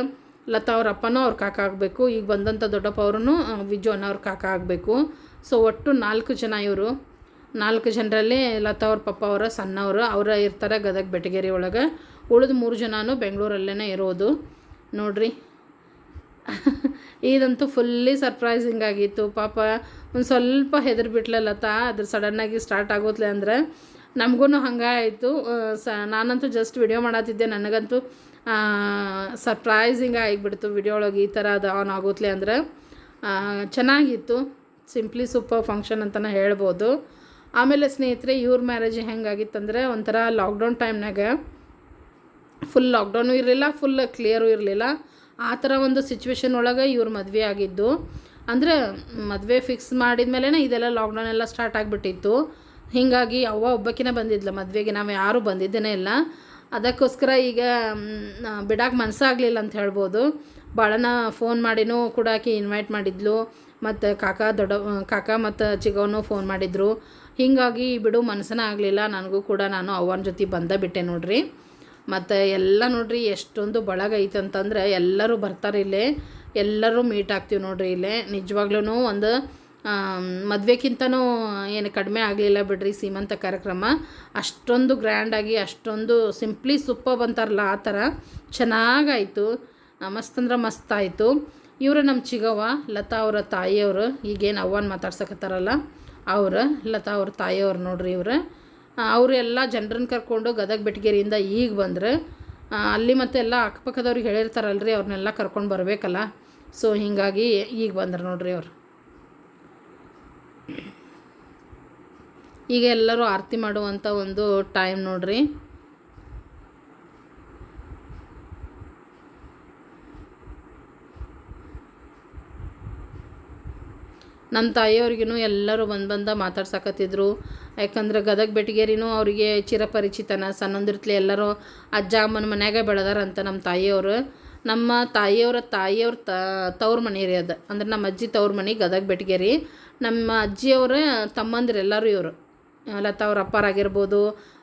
ಲತಾ ಅವ್ರ ಅಪ್ಪನೂ ಅವ್ರ ಕಾಕ ಆಗಬೇಕು. ಈಗ ಬಂದಂಥ ದೊಡ್ಡಪ್ಪ ಅವ್ರೂ ವಿಜು ಅವ್ರ ಕಾಕ ಆಗಬೇಕು. ಸೊ ಒಟ್ಟು ನಾಲ್ಕು ಜನ ಇವರು. ನಾಲ್ಕು ಜನರಲ್ಲಿ ಲತಾ ಅವ್ರ ಪಪ್ಪ ಅವರ ಸಣ್ಣವರು ಅವರ. ಇರ್ತಾರೆ ಗದಗ ಬೆಟಗೇರಿ ಒಳಗೆ. ಉಳಿದ ಮೂರು ಜನನೂ ಬೆಂಗಳೂರಲ್ಲೇ ಇರೋದು. ನೋಡ್ರಿ. ಇದಂತೂ ಫುಲ್ಲಿ ಸರ್ಪ್ರೈಸಿಂಗ್ ಆಗಿತ್ತು. ಪಾಪ ಒಂದು ಸ್ವಲ್ಪ ಹೆದರ್ಬಿಟ್ಲೆ ಲತಾ. ಅದ್ರ ಸಡನ್ನಾಗಿ ಸ್ಟಾರ್ಟ್ ಆಗೋತ್ಲೆ ಅಂದ್ರೆ ನಮಗೂ ಹಂಗೆ ಆಯಿತು ಸ, ನಾನಂತೂ ಜಸ್ಟ್ ವಿಡಿಯೋ ಮಾಡತ್ತಿದ್ದೆ ನನಗಂತೂ ಸರ್ಪ್ರೈಸಿಂಗ್ ಆಗಿಬಿಡ್ತು ವಿಡಿಯೋ ಒಳಗೆ ಈ ಥರ ಅದು ಆನ್ ಆಗೋತ್ಲೆ ಅಂದ್ರೆ. ಚೆನ್ನಾಗಿತ್ತು. ಸಿಂಪ್ಲಿ ಸೂಪರ್ ಫಂಕ್ಷನ್ ಅಂತಲೇ ಹೇಳ್ಬೋದು. ಆಮೇಲೆ ಸ್ನೇಹಿತರೆ, ಇವ್ರ ಮ್ಯಾರೇಜ್ ಹೆಂಗಾಗಿತ್ತಂದ್ರೆ ಒಂಥರ ಲಾಕ್ಡೌನ್ ಟೈಮ್ನಾಗ ಫುಲ್ ಲಾಕ್ಡೌನು ಇರಲಿಲ್ಲ ಫುಲ್ ಕ್ಲಿಯರು ಇರಲಿಲ್ಲ. ಆ ಥರ ಒಂದು ಸಿಚುವೇಶನ್ ಒಳಗೆ ಇವ್ರ ಮದುವೆ ಆಗಿದ್ದು. ಅಂದರೆ ಮದುವೆ ಫಿಕ್ಸ್ ಮಾಡಿದ ಮೇಲೇ ಇದೆಲ್ಲ ಲಾಕ್ಡೌನ್ ಎಲ್ಲ ಸ್ಟಾರ್ಟ್ ಆಗಿಬಿಟ್ಟಿತ್ತು. ಹೀಗಾಗಿ ಅವ್ವ ಒಬ್ಬಕಿನ ಬಂದಿದ್ಲು, ಮದುವೆಗೆ ನಾವು ಯಾರೂ ಬಂದಿದ್ದೇನೆ ಇಲ್ಲ. ಅದಕ್ಕೋಸ್ಕರ ಈಗ ಬಿಡಾಕೆ ಮನಸ್ಸಾಗಲಿಲ್ಲ ಅಂತ ಹೇಳ್ಬೋದು. ಭಾಳನ ಫೋನ್ ಮಾಡಿನೂ ಕೂಡ ಆಕೆ ಇನ್ವೈಟ್ ಮಾಡಿದ್ಲು. ಮತ್ತು ಕಾಕ ದೊಡ್ಡ, ಕಾಕ ಮತ್ತು ಚಿಗವನು ಫೋನ್ ಮಾಡಿದ್ರು. ಹೀಗಾಗಿ ಬಿಡು ಮನಸ್ಸನ ಆಗಲಿಲ್ಲ. ನನಗೂ ಕೂಡ ನಾನು ಅವ್ವನ ಜೊತೆ ಬಂದ ಬಿಟ್ಟೆ ನೋಡ್ರಿ. ಮತ್ತು ಎಲ್ಲ ನೋಡ್ರಿ ಎಷ್ಟೊಂದು ಬಳಗ ಐತಂತಂದ್ರೆ ಎಲ್ಲರೂ ಬರ್ತಾರೆ ಇಲ್ಲೇ. ಎಲ್ಲರೂ ಮೀಟ್ ಆಗ್ತೀವಿ ನೋಡ್ರಿ ಇಲ್ಲೇ. ನಿಜವಾಗ್ಲೂ ಒಂದು ಮದುವೆಗಿಂತನೂ ಏನು ಕಡಿಮೆ ಆಗಲಿಲ್ಲ ಬಿಡ್ರಿ ಸೀಮಂತ ಕಾರ್ಯಕ್ರಮ. ಅಷ್ಟೊಂದು ಗ್ರ್ಯಾಂಡಾಗಿ ಅಷ್ಟೊಂದು ಸಿಂಪ್ಲಿ ಸೂಪರ್ ಅಂತಾರಲ್ಲ ಆ ಥರ. ಚೆನ್ನಾಗಾಯಿತು. ಮಸ್ತ್ ಅಂದ್ರೆ ಮಸ್ತ್ ಆಯಿತು ಇವರು ನಮ್ಮ ಚಿಗವ್ವ, ಲತಾ ಅವರ ತಾಯಿಯವರು, ಈಗೇನು ಅವ್ವನ ಮಾತಾಡ್ಸಕತ್ತಾರಲ್ಲ, ಅವರು, ಲತಾ ಅವ್ರ ತಾಯಿಯವ್ರು ನೋಡ್ರಿ ಇವರು. ಅವರು ಎಲ್ಲ ಜನರನ್ನ ಕರ್ಕೊಂಡು ಗದಗ ಬೆಟಗೇರಿಯಿಂದ ಈಗ ಬಂದ್ರು. ಅಲ್ಲಿ ಮತ್ತೆ ಎಲ್ಲ ಅಕ್ಕಪಕ್ಕದವ್ರಿಗೆ ಹೇಳಿರ್ತಾರಲ್ರಿ ಅವ್ರನ್ನೆಲ್ಲ ಕರ್ಕೊಂಡು ಬರಬೇಕಲ್ಲ. ಸೊ ಹೀಗಾಗಿ ಈಗ ಬಂದರು ನೋಡ್ರಿ ಅವ್ರು. ಈಗ ಎಲ್ಲರೂ ಆರತಿ ಮಾಡುವಂಥ ಒಂದು ಟೈಮ್ ನೋಡ್ರಿ. ನಮ್ಮ ತಾಯಿಯವ್ರಿಗೂ ಎಲ್ಲರೂ ಬಂದು ಬಂದ ಮಾತಾಡ್ಸಕತ್ತಿದ್ರು. ಯಾಕಂದ್ರೆ ಗದಗ ಬೆಟಗೇರಿನೂ ಅವರಿಗೆ ಚಿರಪರಿಚಿತನ, ಸಣ್ಣಂದಿರ್ತ್ಲೆ ಎಲ್ಲರೂ ಅಜ್ಜ ಅಮ್ಮನ ಮನ್ಯಾಗ ಬೆಳೆದಾರಂತ ನಮ್ಮ ತಾಯಿಯವರು. ನಮ್ಮ ತಾಯಿಯವರ ತಾಯಿಯವ್ರ ತವ್ರ ಮನೆ ರೀ ಅದು. ಅಂದ್ರೆ ನಮ್ಮ ಅಜ್ಜಿ ತವ್ರ ಮನೆ ಗದಗ ಬೆಟಗೇರಿ ನಮ್ಮ ಅಜ್ಜಿಯವರ ತಮ್ಮಂದಿರು ಎಲ್ಲರೂ ಇವರು. ಲತಾ ಅವ್ರ ಅಪ್ಪಾರಾಗಿರ್ಬೋದು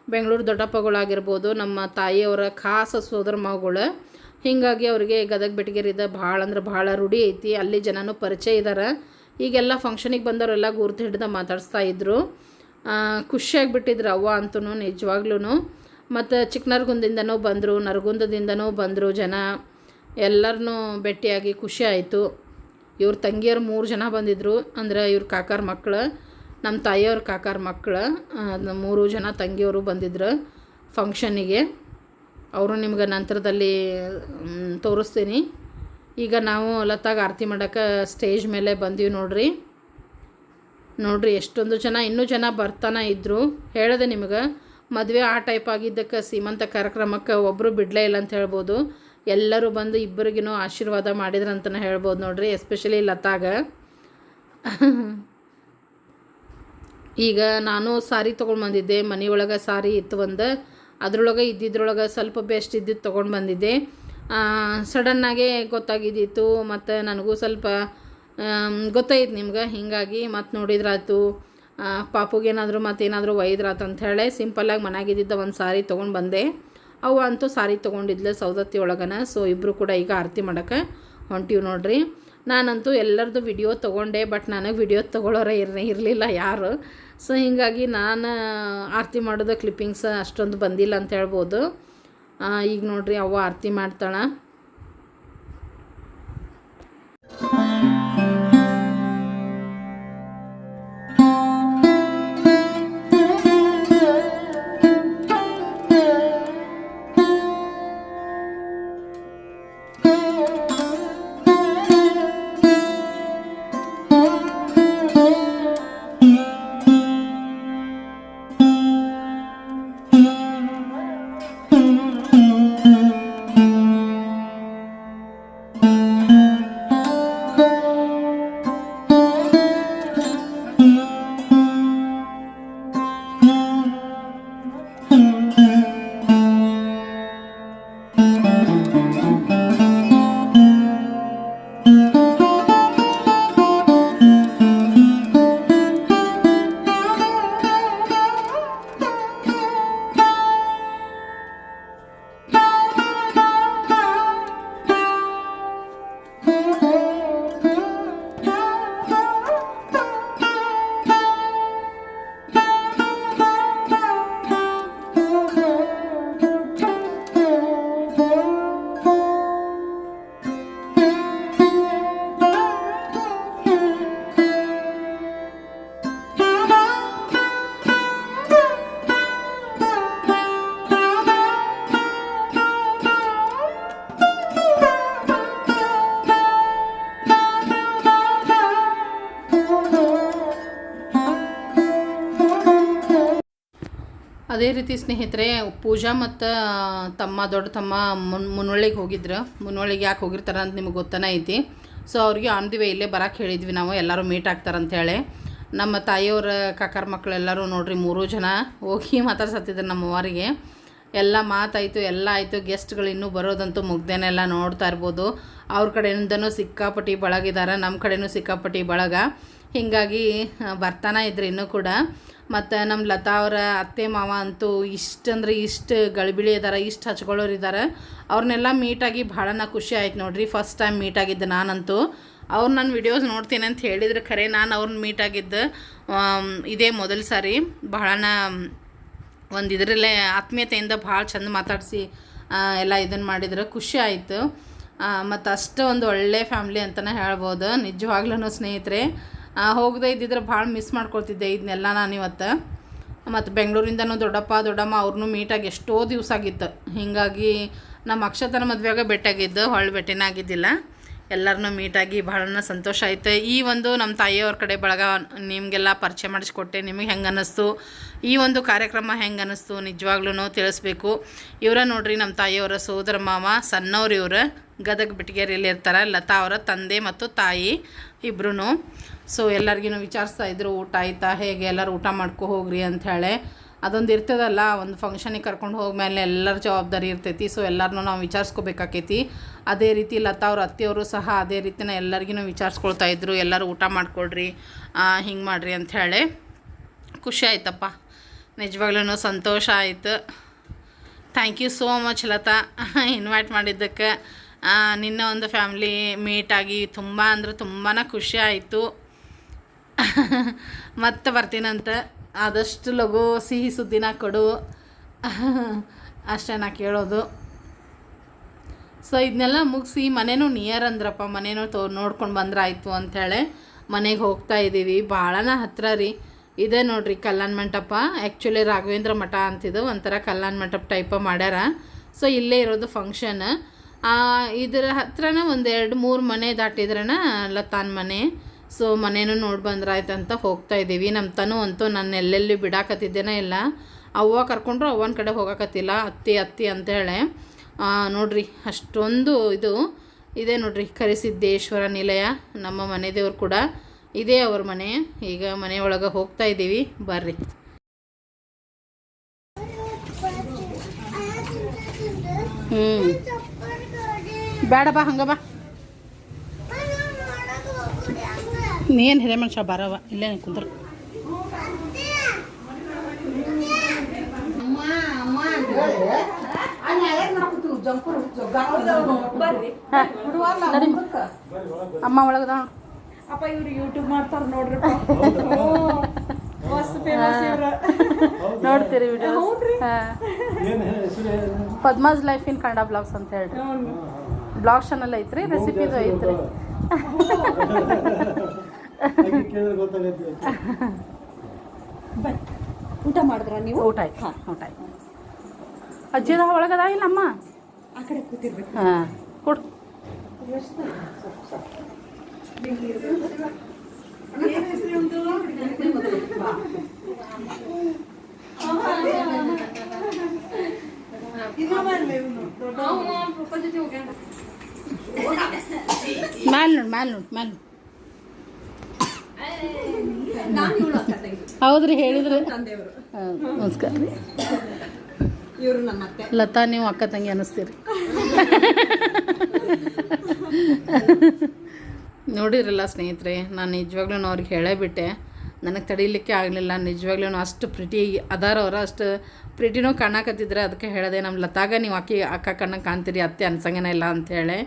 ಬೆಂಗಳೂರು ದೊಡ್ಡಪ್ಪಗಳಾಗಿರ್ಬೋದು ನಮ್ಮ ತಾಯಿಯವರ ಖಾಸ ಸೋದರ ಮಗಳು ಹೀಗಾಗಿ ಅವರಿಗೆ ಗದಗ ಬೆಟಗೇರಿದ ಭಾಳ ಅಂದ್ರೆ ಭಾಳ ರೂಢಿ ಐತಿ. ಅಲ್ಲಿ ಜನನೂ ಪರಿಚಯ ಇದ್ದಾರೆ ಈಗೆಲ್ಲ ಫಂಕ್ಷನಿಗೆ ಬಂದವರೆಲ್ಲ ಗುರ್ತು ಹಿಡ್ದು ಮಾತಾಡಿಸ್ತಾ ಇದ್ರು. ಖುಷಿಯಾಗಿಬಿಟ್ಟಿದ್ರು ಅವ್ವ ಅಂತೂ ನಿಜವಾಗ್ಲೂ ಮತ್ತು ಚಿಕ್ಕನರ್ಗುಂದಿಂದನೂ ಬಂದರು, ನರಗುಂದದಿಂದನೂ ಬಂದರು ಜನ. ಎಲ್ಲರನ್ನೂ ಭೇಟಿಯಾಗಿ ಖುಷಿ ಆಯಿತು. ಇವ್ರ ತಂಗಿಯರು ಮೂರು ಜನ ಬಂದಿದ್ದರು ಅಂದ್ರೆ ಇವ್ರ ಕಾಕಾರ ಮಕ್ಕಳು ನಮ್ಮ ತಾಯಿಯವ್ರ ಕಾಕಾರ ಮಕ್ಕಳು ಮೂರು ಜನ ತಂಗಿಯವರು ಬಂದಿದ್ರು ಫಂಕ್ಷನಿಗೆ ಅವರು ನಿಮ್ಗೆ ನಂತರದಲ್ಲಿ ತೋರಿಸ್ತೀನಿ. ಈಗ ನಾವು ಲತ್ತಾಗ ಆರತಿ ಮಾಡೋಕ್ಕೆ ಸ್ಟೇಜ್ ಮೇಲೆ ಬಂದೀವಿ ನೋಡ್ರಿ. ನೋಡ್ರಿ, ಎಷ್ಟೊಂದು ಜನ, ಇನ್ನೂ ಜನ ಬರ್ತಾನೆ ಇದ್ದರು ಹೇಳಿದೆ ನಿಮಗೆ, ಮದುವೆ ಆ ಟೈಪ್ ಆಗಿದ್ದಕ್ಕೆ, ಸೀಮಂತ ಕಾರ್ಯಕ್ರಮಕ್ಕೆ ಒಬ್ಬರು ಬಿಡಲೇ ಇಲ್ಲ ಅಂತ ಹೇಳ್ಬೋದು. ಎಲ್ಲರೂ ಬಂದು ಇಬ್ಬರಿಗೂ ಆಶೀರ್ವಾದ ಮಾಡಿದ್ರು ಅಂತಲೇ ಹೇಳ್ಬೋದು ನೋಡ್ರಿ ಎಸ್ಪೆಷಲಿ ಲತಾಗ. ಈಗ ನಾನು ಸಾರಿ ತೊಗೊಂಡು ಬಂದಿದ್ದೆ ಮನೆಯೊಳಗೆ ಸಾರಿ ಇತ್ತು ಒಂದು. ಅದ್ರೊಳಗೆ ಇದ್ದಿದ್ರೊಳಗೆ ಸ್ವಲ್ಪ ಬೆಸ್ಟ್ ಇದ್ದಿದ್ದು ತೊಗೊಂಡು ಬಂದಿದ್ದೆ. ಸಡನ್ನಾಗೆ ಗೊತ್ತಾಗಿದ್ದಿತ್ತು, ಮತ್ತು ನನಗೂ ಸ್ವಲ್ಪ ಗೊತ್ತಾಯ್ತು ನಿಮ್ಗೆ, ಹೀಗಾಗಿ ಮತ್ತು ನೋಡಿದ್ರಾಯ್ತು. ಪಾಪುಗೇನಾದರೂ ಮತ್ತೇನಾದರೂ ಒಯ್ದ್ರಾತು ಅಂಥೇಳಿ ಸಿಂಪಲ್ಲಾಗಿ ಮನೆಯಾಗಿದ್ದಿದ್ದ ಒಂದು ಸಾರಿ ತೊಗೊಂಡು ಬಂದೆ. ಅವು ಅಂತೂ ಸಾರಿ ತೊಗೊಂಡಿದ್ಲು ಸೌದತ್ತಿ ಒಳಗನ. ಸೊ ಇಬ್ಬರು ಕೂಡ ಈಗ ಆರತಿ ಮಾಡೋಕೆ ಹೊಂಟೀವಿ ನೋಡ್ರಿ. ನಾನಂತೂ ಎಲ್ಲರದ್ದು ವಿಡಿಯೋ ತೊಗೊಂಡೆ ಬಟ್ ನನಗೆ ವಿಡಿಯೋ ತೊಗೊಳೋರೇ ಇರ್ ಇರಲಿಲ್ಲ ಯಾರು. ಸೊ ಹೀಗಾಗಿ ನಾನು ಆರತಿ ಮಾಡೋದು ಕ್ಲಿಪ್ಪಿಂಗ್ಸ್ ಅಷ್ಟೊಂದು ಬಂದಿಲ್ಲ ಅಂತ ಹೇಳ್ಬೋದು. ಈಗ ನೋಡ್ರಿ ಅವ್ವ ಆರತಿ ಮಾಡ್ತಾಳೆ. ಅದೇ ರೀತಿ ಸ್ನೇಹಿತರೆ, ಪೂಜಾ ಮತ್ತು ತಮ್ಮ ದೊಡ್ಡ ತಮ್ಮ ಮುನ್ ಮುನ್ನೊಳ್ಳಿಗೆ ಹೋಗಿದ್ರು. ಮುನ್ನೊಳ್ಳಿಗೆ ಯಾಕೆ ಹೋಗಿರ್ತಾರೆ ಅಂತ ನಿಮಗೆ ಗೊತ್ತನೇ ಐತಿ. ಸೊ ಅವ್ರಿಗೆ ಆನ್ ದಿ ವೇ ಇಲ್ಲೇ ಬರೋಕ್ಕೆ ಹೇಳಿದ್ವಿ ನಾವು, ಎಲ್ಲರೂ ಮೀಟ್ ಆಗ್ತಾರಂಥೇಳಿ ನಮ್ಮ ತಾಯಿಯವ್ರ ಕಾಕರ ಮಕ್ಕಳೆಲ್ಲರೂ ನೋಡ್ರಿ, ಮೂರು ಜನ ಹೋಗಿ ಮಾತಾಡ್ಸತ್ತಿದ್ರು ನಮ್ಮ ಅವ್ವರಿಗೆ. ಎಲ್ಲ ಮಾತಾಯಿತು, ಎಲ್ಲ ಆಯಿತು. ಗೆಸ್ಟ್ಗಳು ಇನ್ನೂ ಬರೋದಂತೂ ಮುಗ್ದೇನೆಲ್ಲ ನೋಡ್ತಾ ಇರ್ಬೋದು. ಅವ್ರ ಕಡೆಯಿಂದನೂ ಸಿಕ್ಕಾಪಟ್ಟಿ ಬಳಗಿದ್ದಾರೆ ನಮ್ಮ ಕಡೆಯೂ ಸಿಕ್ಕಾಪಟ್ಟಿ ಬಳಗ. ಹೀಗಾಗಿ, ಬರ್ತಾನೆ ಇದ್ರು ಇನ್ನೂ ಕೂಡ. ಮತ್ತು ನಮ್ಮ ಲತಾ ಅವರ ಅತ್ತೆ ಮಾವ ಅಂತೂ ಇಷ್ಟು ಅಂದ್ರೆ ಇಷ್ಟು ಗಳಿಬಿಳಿ ಇದ್ದಾರೆ ಇಷ್ಟು ಹಚ್ಕೊಳ್ಳೋರು ಇದ್ದಾರೆ ಅವ್ರನ್ನೆಲ್ಲ ಮೀಟಾಗಿ ಭಾಳನ ಖುಷಿ ಆಯ್ತು ನೋಡ್ರಿ. ಫಸ್ಟ್ ಟೈಮ್ ಮೀಟ್ ಆಗಿದ್ದೆ ನಾನಂತೂ. ಅವ್ರು ನನ್ನ ವಿಡಿಯೋಸ್ ನೋಡ್ತೀನಿ ಅಂತ ಹೇಳಿದ್ರೆ ಖರೆ ನಾನು ಅವ್ರನ್ನ ಮೀಟ್ ಆಗಿದ್ದು ಆಮ್, ಇದೇ ಮೊದಲ ಸಾರಿ. ಬಹಳನ ಒಂದು ಇದರಲ್ಲೇ ಆತ್ಮೀಯತೆಯಿಂದ ಭಾಳ ಚಂದ ಮಾತಾಡಿಸಿ ಎಲ್ಲ ಇದನ್ನು ಮಾಡಿದ್ರು. ಖುಷಿ ಆಯಿತು. ಮತ್ತು ಅಷ್ಟು ಒಂದು ಒಳ್ಳೆ ಫ್ಯಾಮ್ಲಿ ಅಂತಲೇ ಹೇಳ್ಬೋದು. ನಿಜವಾಗ್ಲೂ ಸ್ನೇಹಿತರೆ. ಹೋಗದೇ ಇದ್ದಿದ್ರೆ ಭಾಳ ಮಿಸ್ ಮಾಡ್ಕೊಳ್ತಿದ್ದೆ ಇದನ್ನೆಲ್ಲ ನಾನು ಇವತ್ತು. ಮತ್ತು ಬೆಂಗಳೂರಿಂದನೂ ದೊಡ್ಡಪ್ಪ, ದೊಡ್ಡಮ್ಮ ಅವ್ರನ್ನೂ ಮೀಟಾಗಿ ಎಷ್ಟೋ ದಿವಸ ಆಗಿತ್ತು. ಹೀಗಾಗಿ ನಮ್ಮ ಅಕ್ಷತನ ಮದುವೆಯಾಗ ಭೇಟಿಯಾಗಿದ್ದು ಹೊಳ್ಳಿ ಭೇಟಿನೇ ಆಗಿದ್ದಿಲ್ಲ. ಎಲ್ಲರನ್ನೂ ಮೀಟಾಗಿ ಭಾಳನ ಸಂತೋಷ ಆಯ್ತು. ಈ ಒಂದು ನಮ್ಮ ತಾಯಿಯವ್ರ ಕಡೆ ಬಳಗ ನಿಮಗೆಲ್ಲ ಪರಿಚಯ ಮಾಡಿಸ್ಕೊಟ್ಟೆ. ನಿಮಗೆ ಹೆಂಗೆ ಅನ್ನಿಸ್ತು? ಈ ಒಂದು ಕಾರ್ಯಕ್ರಮ ಹೆಂಗೆ ಅನ್ನಿಸ್ತು? ನಿಜವಾಗ್ಲೂ ತಿಳಿಸ್ಬೇಕು. ಇವರ ನೋಡ್ರಿ ನಮ್ಮ ತಾಯಿಯವರ ಸೋದರ ಮಾವ, ಸಣ್ಣವ್ರು ಇವ್ರು, ಗದಗ ಬಿಟ್ಗೇರಿಯಲ್ಲಿ ಇರ್ತಾರೆ. ಲತಾ ಅವರ ತಂದೆ ಮತ್ತು ತಾಯಿ ಇಬ್ರು ಸೊ ಎಲ್ಲರಿಗೂ ವಿಚಾರಿಸ್ತಾ ಇದ್ರು, ಊಟ ಆಯ್ತಾ? ಹೇಗೆ? ಎಲ್ಲರೂ ಊಟ ಮಾಡ್ಕೊ ಹೋಗ್ರಿ ಅಂಥೇಳಿ ಅದೊಂದು ಇರ್ತದಲ್ಲ, ಒಂದು ಫಂಕ್ಷನಿಗೆ ಕರ್ಕೊಂಡು ಹೋಗ್ಮೇಲೆ ಎಲ್ಲರ ಜವಾಬ್ದಾರಿ ಇರ್ತೈತಿ. ಸೊ ಎಲ್ಲರನ್ನೂ ನಾವು ವಿಚಾರಿಸ್ಕೋಬೇಕಾಕೈತಿ. ಅದೇ ರೀತಿ ಲತಾ ಅವ್ರ ಅತ್ತೆಯವರು ಸಹ ಅದೇ ರೀತಿನ ಎಲ್ಲರಿಗೂ ವಿಚಾರಿಸ್ಕೊಳ್ತಾ ಇದ್ರು. ಎಲ್ಲರೂ ಊಟ ಮಾಡಿಕೊಡ್ರಿ ಹಿಂಗೆ ಮಾಡಿರಿ ಅಂಥೇಳಿ ಖುಷಿ ಆಯ್ತಪ್ಪ. ನಿಜವಾಗ್ಲೂ ಸಂತೋಷ ಆಯಿತು. Thank you so much Latha. Invite ಮಾಡಿದ್ದಕ್ಕೆ ನಿನ್ನ ಒಂದು ಫ್ಯಾಮ್ಲಿ ಮೀಟಾಗಿ ತುಂಬ ಅಂದ್ರೆ ತುಂಬಾ ಖುಷಿ ಆಯಿತು. ಮತ್ತೆ ಬರ್ತೀನಂತ. ಆದಷ್ಟು ಲಘು ಸಿಹಿ ಸುದ್ದಿನ ಕೊಡು. ಅಷ್ಟೇ ನಾ ಕೇಳೋದು. ಸೊ ಇದನ್ನೆಲ್ಲ ಮುಗಿಸಿ ಮನೇನೂ ನಿಯರ್ ಅಂದ್ರಪ್ಪ. ಮನೇನೂ ತೋ, ನೋಡ್ಕೊಂಡು ಬಂದ್ರೆ ಆಯಿತು ಅಂಥೇಳಿ ಮನೆಗೆ ಹೋಗ್ತಾ ಇದ್ದೀವಿ ಭಾಳನ ಹತ್ತಿರ ರೀ. ಇದೇ ನೋಡ್ರಿ ಕಲ್ಯಾಣ ಮಂಟಪ. ಆ್ಯಕ್ಚುಲಿ ರಾಘವೇಂದ್ರ ಮಠ ಅಂತಿದ್ದು ಒಂಥರ ಕಲ್ಯಾಣ ಮಂಟಪ ಟೈಪ ಮಾಡ್ಯಾರ. ಸೊ ಇಲ್ಲೇ ಇರೋದು ಫಂಕ್ಷನ್ ಇದರ ಹತ್ರನ ಒಂದು ಎರಡು ಮೂರು ಮನೆ ದಾಟಿದ್ರನ ಲತಾನ್ ಮನೆ. ಸೊ ಮನೇನು ನೋಡಿ ಬಂದ್ರೆ ಆಯ್ತು ಅಂತ ಹೋಗ್ತಾ ಇದ್ದೀವಿ. ನಮ್ಮ ತನು ಅಂತೂ ನಾನು ಎಲ್ಲೆಲ್ಲಿ ಬಿಡಾಕತ್ತಿದ್ದೇನೆ ಇಲ್ಲ. ಅವ್ವ ಕರ್ಕೊಂಡ್ರು, ಅವ್ವನ ಕಡೆ ಹೋಗಕತ್ತಿಲ್ಲ. ಅತ್ತಿ ಅತ್ತಿ ಅಂತೇಳಿ ನೋಡ್ರಿ, ಅಷ್ಟೊಂದು ಇದು ಇದೆ ನೋಡ್ರಿ. ಕರಿಸಿದ್ದೇಶ್ವರ ನಿಲಯ, ನಮ್ಮ ಮನೆ ದೇವ್ರು ಕೂಡ ಇದೇ ಅವ್ರ ಮನೆ. ಈಗ ಮನೆ ಒಳಗೆ ಹೋಗ್ತಾ ಇದ್ದೀವಿ. ಬರ್ರಿ. ಹ್ಞೂ ಬೇಡ ಬಾ ಹಂಗ ಬಾ ನೀನು ಹಿರೇ ಮನುಷ್ಯ ಬರವ ಇಲ್ಲೇ ಕುಂದ್ರ. ಬರ್ರಿ. ಅಮ್ಮ ಒಳಗದ ಅಪ್ಪ ಇವ್ರು ಯೂಟ್ಯೂಬ್ ಮಾಡ್ತಾರ ನೋಡ್ರಿ ಮಸ್ತ್ ಫೇಮಸ್ ಇವ್ರ. ನೋಡ್ತೀರಿ video Padma's Padma's life in Kannada vlogs ಅಂತ ಹೇಳ್ರಿ. ಬ್ಲಾಗ್ ಚಾನಲ್ ಐತ್ರಿ ರೆಸಿಪಿದು ಐತ್ರಿ. ಬರ್ರಿ ಊಟ ಮಾಡಿದ್ರ ನೀವು? ಊಟ ಆಯ್ತು ಊಟ ಆಯ್ತು. ಅಜ್ಜಿದ ಒಳಗದ ಇಲ್ಲಮ್ಮ? ಆ ಕಡೆ ಕೂತಿರ್ಬೇಕು. ಹಾಂ ಕೊಡು. ಮ್ಯಾಲ್ ನೋಡಿ ಮ್ಯಾಲ್ ನೋಡಿ ಮ್ಯಾಲ್ ನೋಡಿ. ಹೌದ್ರಿ ಹೇಳಿದ್ರಿ. ನಮಸ್ಕಾರ ರೀ. ಲತಾ ನೀವು ಅಕ್ಕ ತಂಗಿ ಅನಿಸ್ತೀರಿ. ನೋಡಿರಲ್ಲ ಸ್ನೇಹಿತರೆ ನಾನು ನಿಜವಾಗ್ಲೂ ಅವ್ರಿಗೆ ಹೇಳೇ ಬಿಟ್ಟೆ. ನನಗೆ ತಡೀಲಿಕ್ಕೆ ಆಗಲಿಲ್ಲ. ನಿಜವಾಗ್ಲೂ ಅಷ್ಟು ಪ್ರಿಟಿ ಅದಾರವ್ರು, ಅಷ್ಟು ಪ್ರಿಟಿನೂ ಕಾಣಕತ್ತಿದ್ರೆ ಅದಕ್ಕೆ ಹೇಳಿದೆ ನಮ್ಮ ಲತಾಗ ನೀವು ಅಕ್ಕಿ ಅಕ್ಕ ಕಣ್ಣಗೆ ಕಾಣ್ತೀರಿ, ಅತ್ತೆ ಅನ್ಸಂಗೇನ ಇಲ್ಲ ಅಂಥೇಳಿ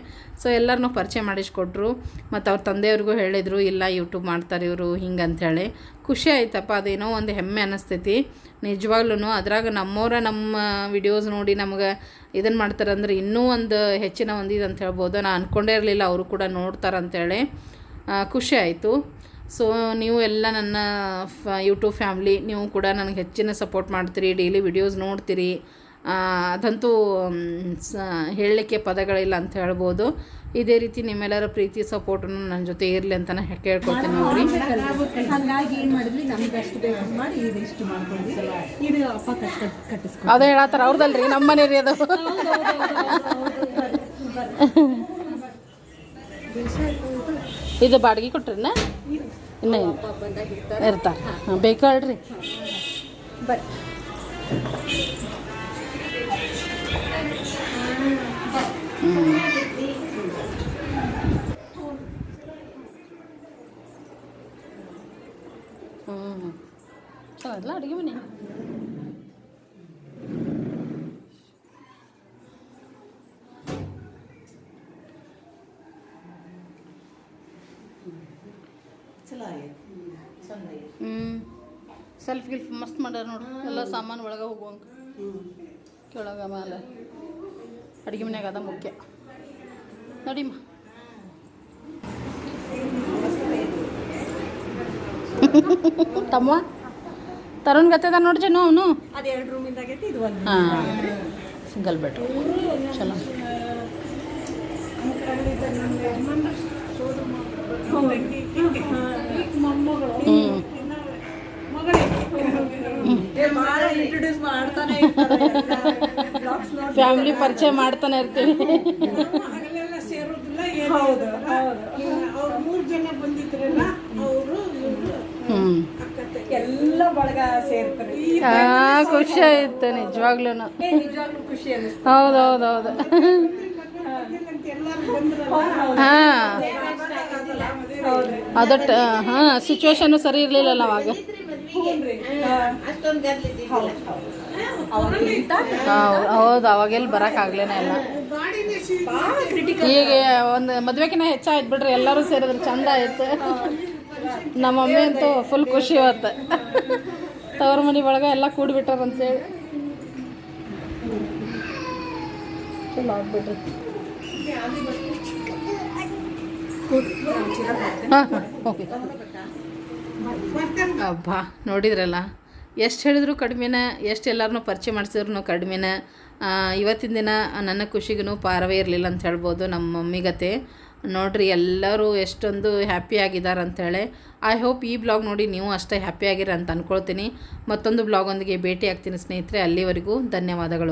ಸೊ ಎಲ್ಲರನ್ನೂ ಪರಿಚಯ ಮಾಡಿಸ್ಕೊಟ್ರು. ಮತ್ತು ಅವ್ರ ತಂದೆಯವ್ರಿಗೂ ಹೇಳಿದರು, ಇಲ್ಲ ಯೂಟ್ಯೂಬ್ ಮಾಡ್ತಾರೆ ಇವರು, ಹಿಂಗೆ ಅಂಥೇಳಿ ಖುಷಿ ಆಯ್ತಪ್ಪ, ಅದೇನೋ ಒಂದು ಹೆಮ್ಮೆ ಅನ್ನಿಸ್ತೈತಿ ನಿಜವಾಗ್ಲೂ ಅದ್ರಾಗ ನಮ್ಮವರ ನಮ್ಮ ವಿಡಿಯೋಸ್ ನೋಡಿ ನಮ್ಗೆ ಇದನ್ನು ಮಾಡ್ತಾರೆ ಅಂದ್ರೆ ಇನ್ನೂ ಒಂದು ಹೆಚ್ಚಿನ ಒಂದು ಇದು ಅಂತ ಹೇಳ್ಬೋದು. ನಾನು ಅಂದ್ಕೊಂಡೇ ಇರಲಿಲ್ಲ, ಅವರು ಕೂಡ ನೋಡ್ತಾರೆ ಖುಷಿ ಆಯಿತು. ಸೊ ನೀವು ಎಲ್ಲ ನನ್ನ ಫ ಯೂಟ್ಯೂಬ್ ಫ್ಯಾಮ್ಲಿ ನೀವು ಕೂಡ ನನಗೆ ಹೆಚ್ಚಿನ ಸಪೋರ್ಟ್ ಮಾಡ್ತೀರಿ ಡೈಲಿ ವಿಡಿಯೋಸ್ ನೋಡ್ತೀರಿ. ಅದಂತೂ ಸ ಹೇಳಲಿಕ್ಕೆ ಪದಗಳಿಲ್ಲ ಅಂತ ಹೇಳ್ಬೋದು. ಇದೇ ರೀತಿ ನಿಮ್ಮೆಲ್ಲರ ಪ್ರೀತಿ ಸಪೋರ್ಟನ್ನು ನನ್ನ ಜೊತೆ ಇರಲಿ ಅಂತ ಕೇಳ್ಕೊಳ್ತೀನಿ ನೋಡ್ರಿ. ಹಂಗಾಗಿ ಏನು ಮಾಡಿದ್ವಿ? ನಮ್ಗೆ ಅಷ್ಟು ಬೇಕು ಮಾಡಿ ಇದಿಷ್ಟು ಮಾಡ್ಕೊಂಡ್ವಿ. ಇದು ಅಪ್ಪ ಕಟ್ ಕಟ್ಟಿಸ್ಕೊಂಡು ಅದೇ ಹೇಳತ್ತಾರ ಅವ್ರದಲ್ರಿ ನಮ್ಮ ಮನೆ ರೀ ಅದು ಇದು ಬಾಡಿಗೆ ಕೊಟ್ರಿನ? ಇನ್ನ ಇರ್ತಾರೆ ಹಾಂ ಬೇಕಾಳ್ರಿ. ಬರ್ರಿ ಹ್ಞೂ ಹ್ಞೂ ಅಡುಗೆ ಮನೆ ಹ್ಞೂ ಸೆಲ್ಫ್ ಗಿಲ್ಫ್ ಮಸ್ತ್ ಮಾಡ್ಯಾರ ನೋಡ್ರಿ ಎಲ್ಲ ಸಾಮಾನು ಒಳಗೆ ಹೋಗುವಂಗೆ. ಕೆಳಗೆ ಮೇಲೆ ಅಡುಗೆ ಮನ್ಯಾಗ ಅದ ಮುಖ್ಯ. ನೋಡಿಮ್ಮ. ತಮ್ಮ? ತರುಣ್ ಗತ್ತದ ನೋಡಿ ಜನ ಅವನು? ಹಾಂ. Single bedroom. ಚಲೋ. ಹ್ಞೂ ಫ್ಯಾಮಿಲಿ ಪರಿಚಯ ಮಾಡ್ತಾನೆ ಇರ್ತೀನಿ ಹಗಲೆಲ್ಲ ಸೇರೋದಿಲ್ಲ ಏನು ಹೌದು ಹೌದು. ಅವ್ರು ಮೂರು ಜನ ಬಂದಿದ್ರಲ್ಲ ಅವರು ಎಲ್ಲ ಬಳಗ ಸೇರ್ತಾರೆ. ಹಾಂ ಖುಷಿ ಆಯ್ತು ನಿಜವಾಗ್ಲೂ ಖುಷಿ ಅನಿಸ್ತು. ಹೌದು ಹೌದು ಹೌದು ಅಂತ ಎಲ್ಲರೂ ಬಂದ್ರಲ್ಲ? ಹಾಂ. ಅದಟ್ಟು ಹಾಂ ಸಿಚುವೇಶನ್ನು ಸರಿ ಇರ್ಲಿಲ್ಲ ಅವಾಗ ಹೌದು ಅವಾಗಿಂತ ಬರಕ್ ಹೌದು ಅವಾಗೆಲ್ಲಿ ಬರೋಕ್ಕಾಗ್ಲೇನೆ ಇಲ್ಲ. ಈಗ ಒಂದು ಮದ್ವೆಕಿನ ಹೆಚ್ಚಾಯ್ತು ಬಿಡ್ರಿ ಎಲ್ಲರೂ ಸೇರಿದ್ರೆ ಚಂದ ಆಯ್ತು. ನಮ್ಮ ಮಮ್ಮಿ ಅಂತೂ ಫುಲ್ ಖುಷಿ ಇವತ್ತು. ತವ್ರ ಮನೆ ಒಳಗೆ ಎಲ್ಲ ಕೂಡಿಬಿಟ್ಟಾರ ಅಂತೇಳಿ ಚಲೋ ಆಗ್ಬಿಟ್ರಿ. ಹಾಂ ಹಾಂ ಓಕೆ. ಅಬ್ಬಾ, ನೋಡಿದ್ರಲ್ಲ? ಎಷ್ಟು ಹೇಳಿದ್ರು ಕಡಿಮೆನ, ಎಷ್ಟು ಎಲ್ಲರನ್ನೂ ಪರಿಚಯ ಮಾಡಿಸಿದ್ರು ಕಡಿಮೆನ. ಇವತ್ತಿನ ದಿನ ನನ್ನ ಖುಷಿಗೂ ಪಾರವೇ ಇರಲಿಲ್ಲ ಅಂತ ಹೇಳ್ಬೋದು ನಮ್ಮ ಮಮ್ಮಿಗತೆ ನೋಡ್ರಿ, ಎಲ್ಲರೂ ಎಷ್ಟೊಂದು ಹ್ಯಾಪಿ ಆಗಿದ್ದಾರೆ ಅಂಥೇಳಿ ಐ ಹೋಪ್ ಈ ಬ್ಲಾಗ್ ನೋಡಿ ನೀವು ಅಷ್ಟೇ ಹ್ಯಾಪಿ ಆಗಿರ ಅಂತ ಅಂದ್ಕೊಳ್ತೀನಿ ಮತ್ತೊಂದು ಬ್ಲಾಗೊಂದಿಗೆ ಭೇಟಿ ಆಗ್ತೀನಿ ಸ್ನೇಹಿತರೆ, ಅಲ್ಲಿವರೆಗೂ ಧನ್ಯವಾದಗಳು.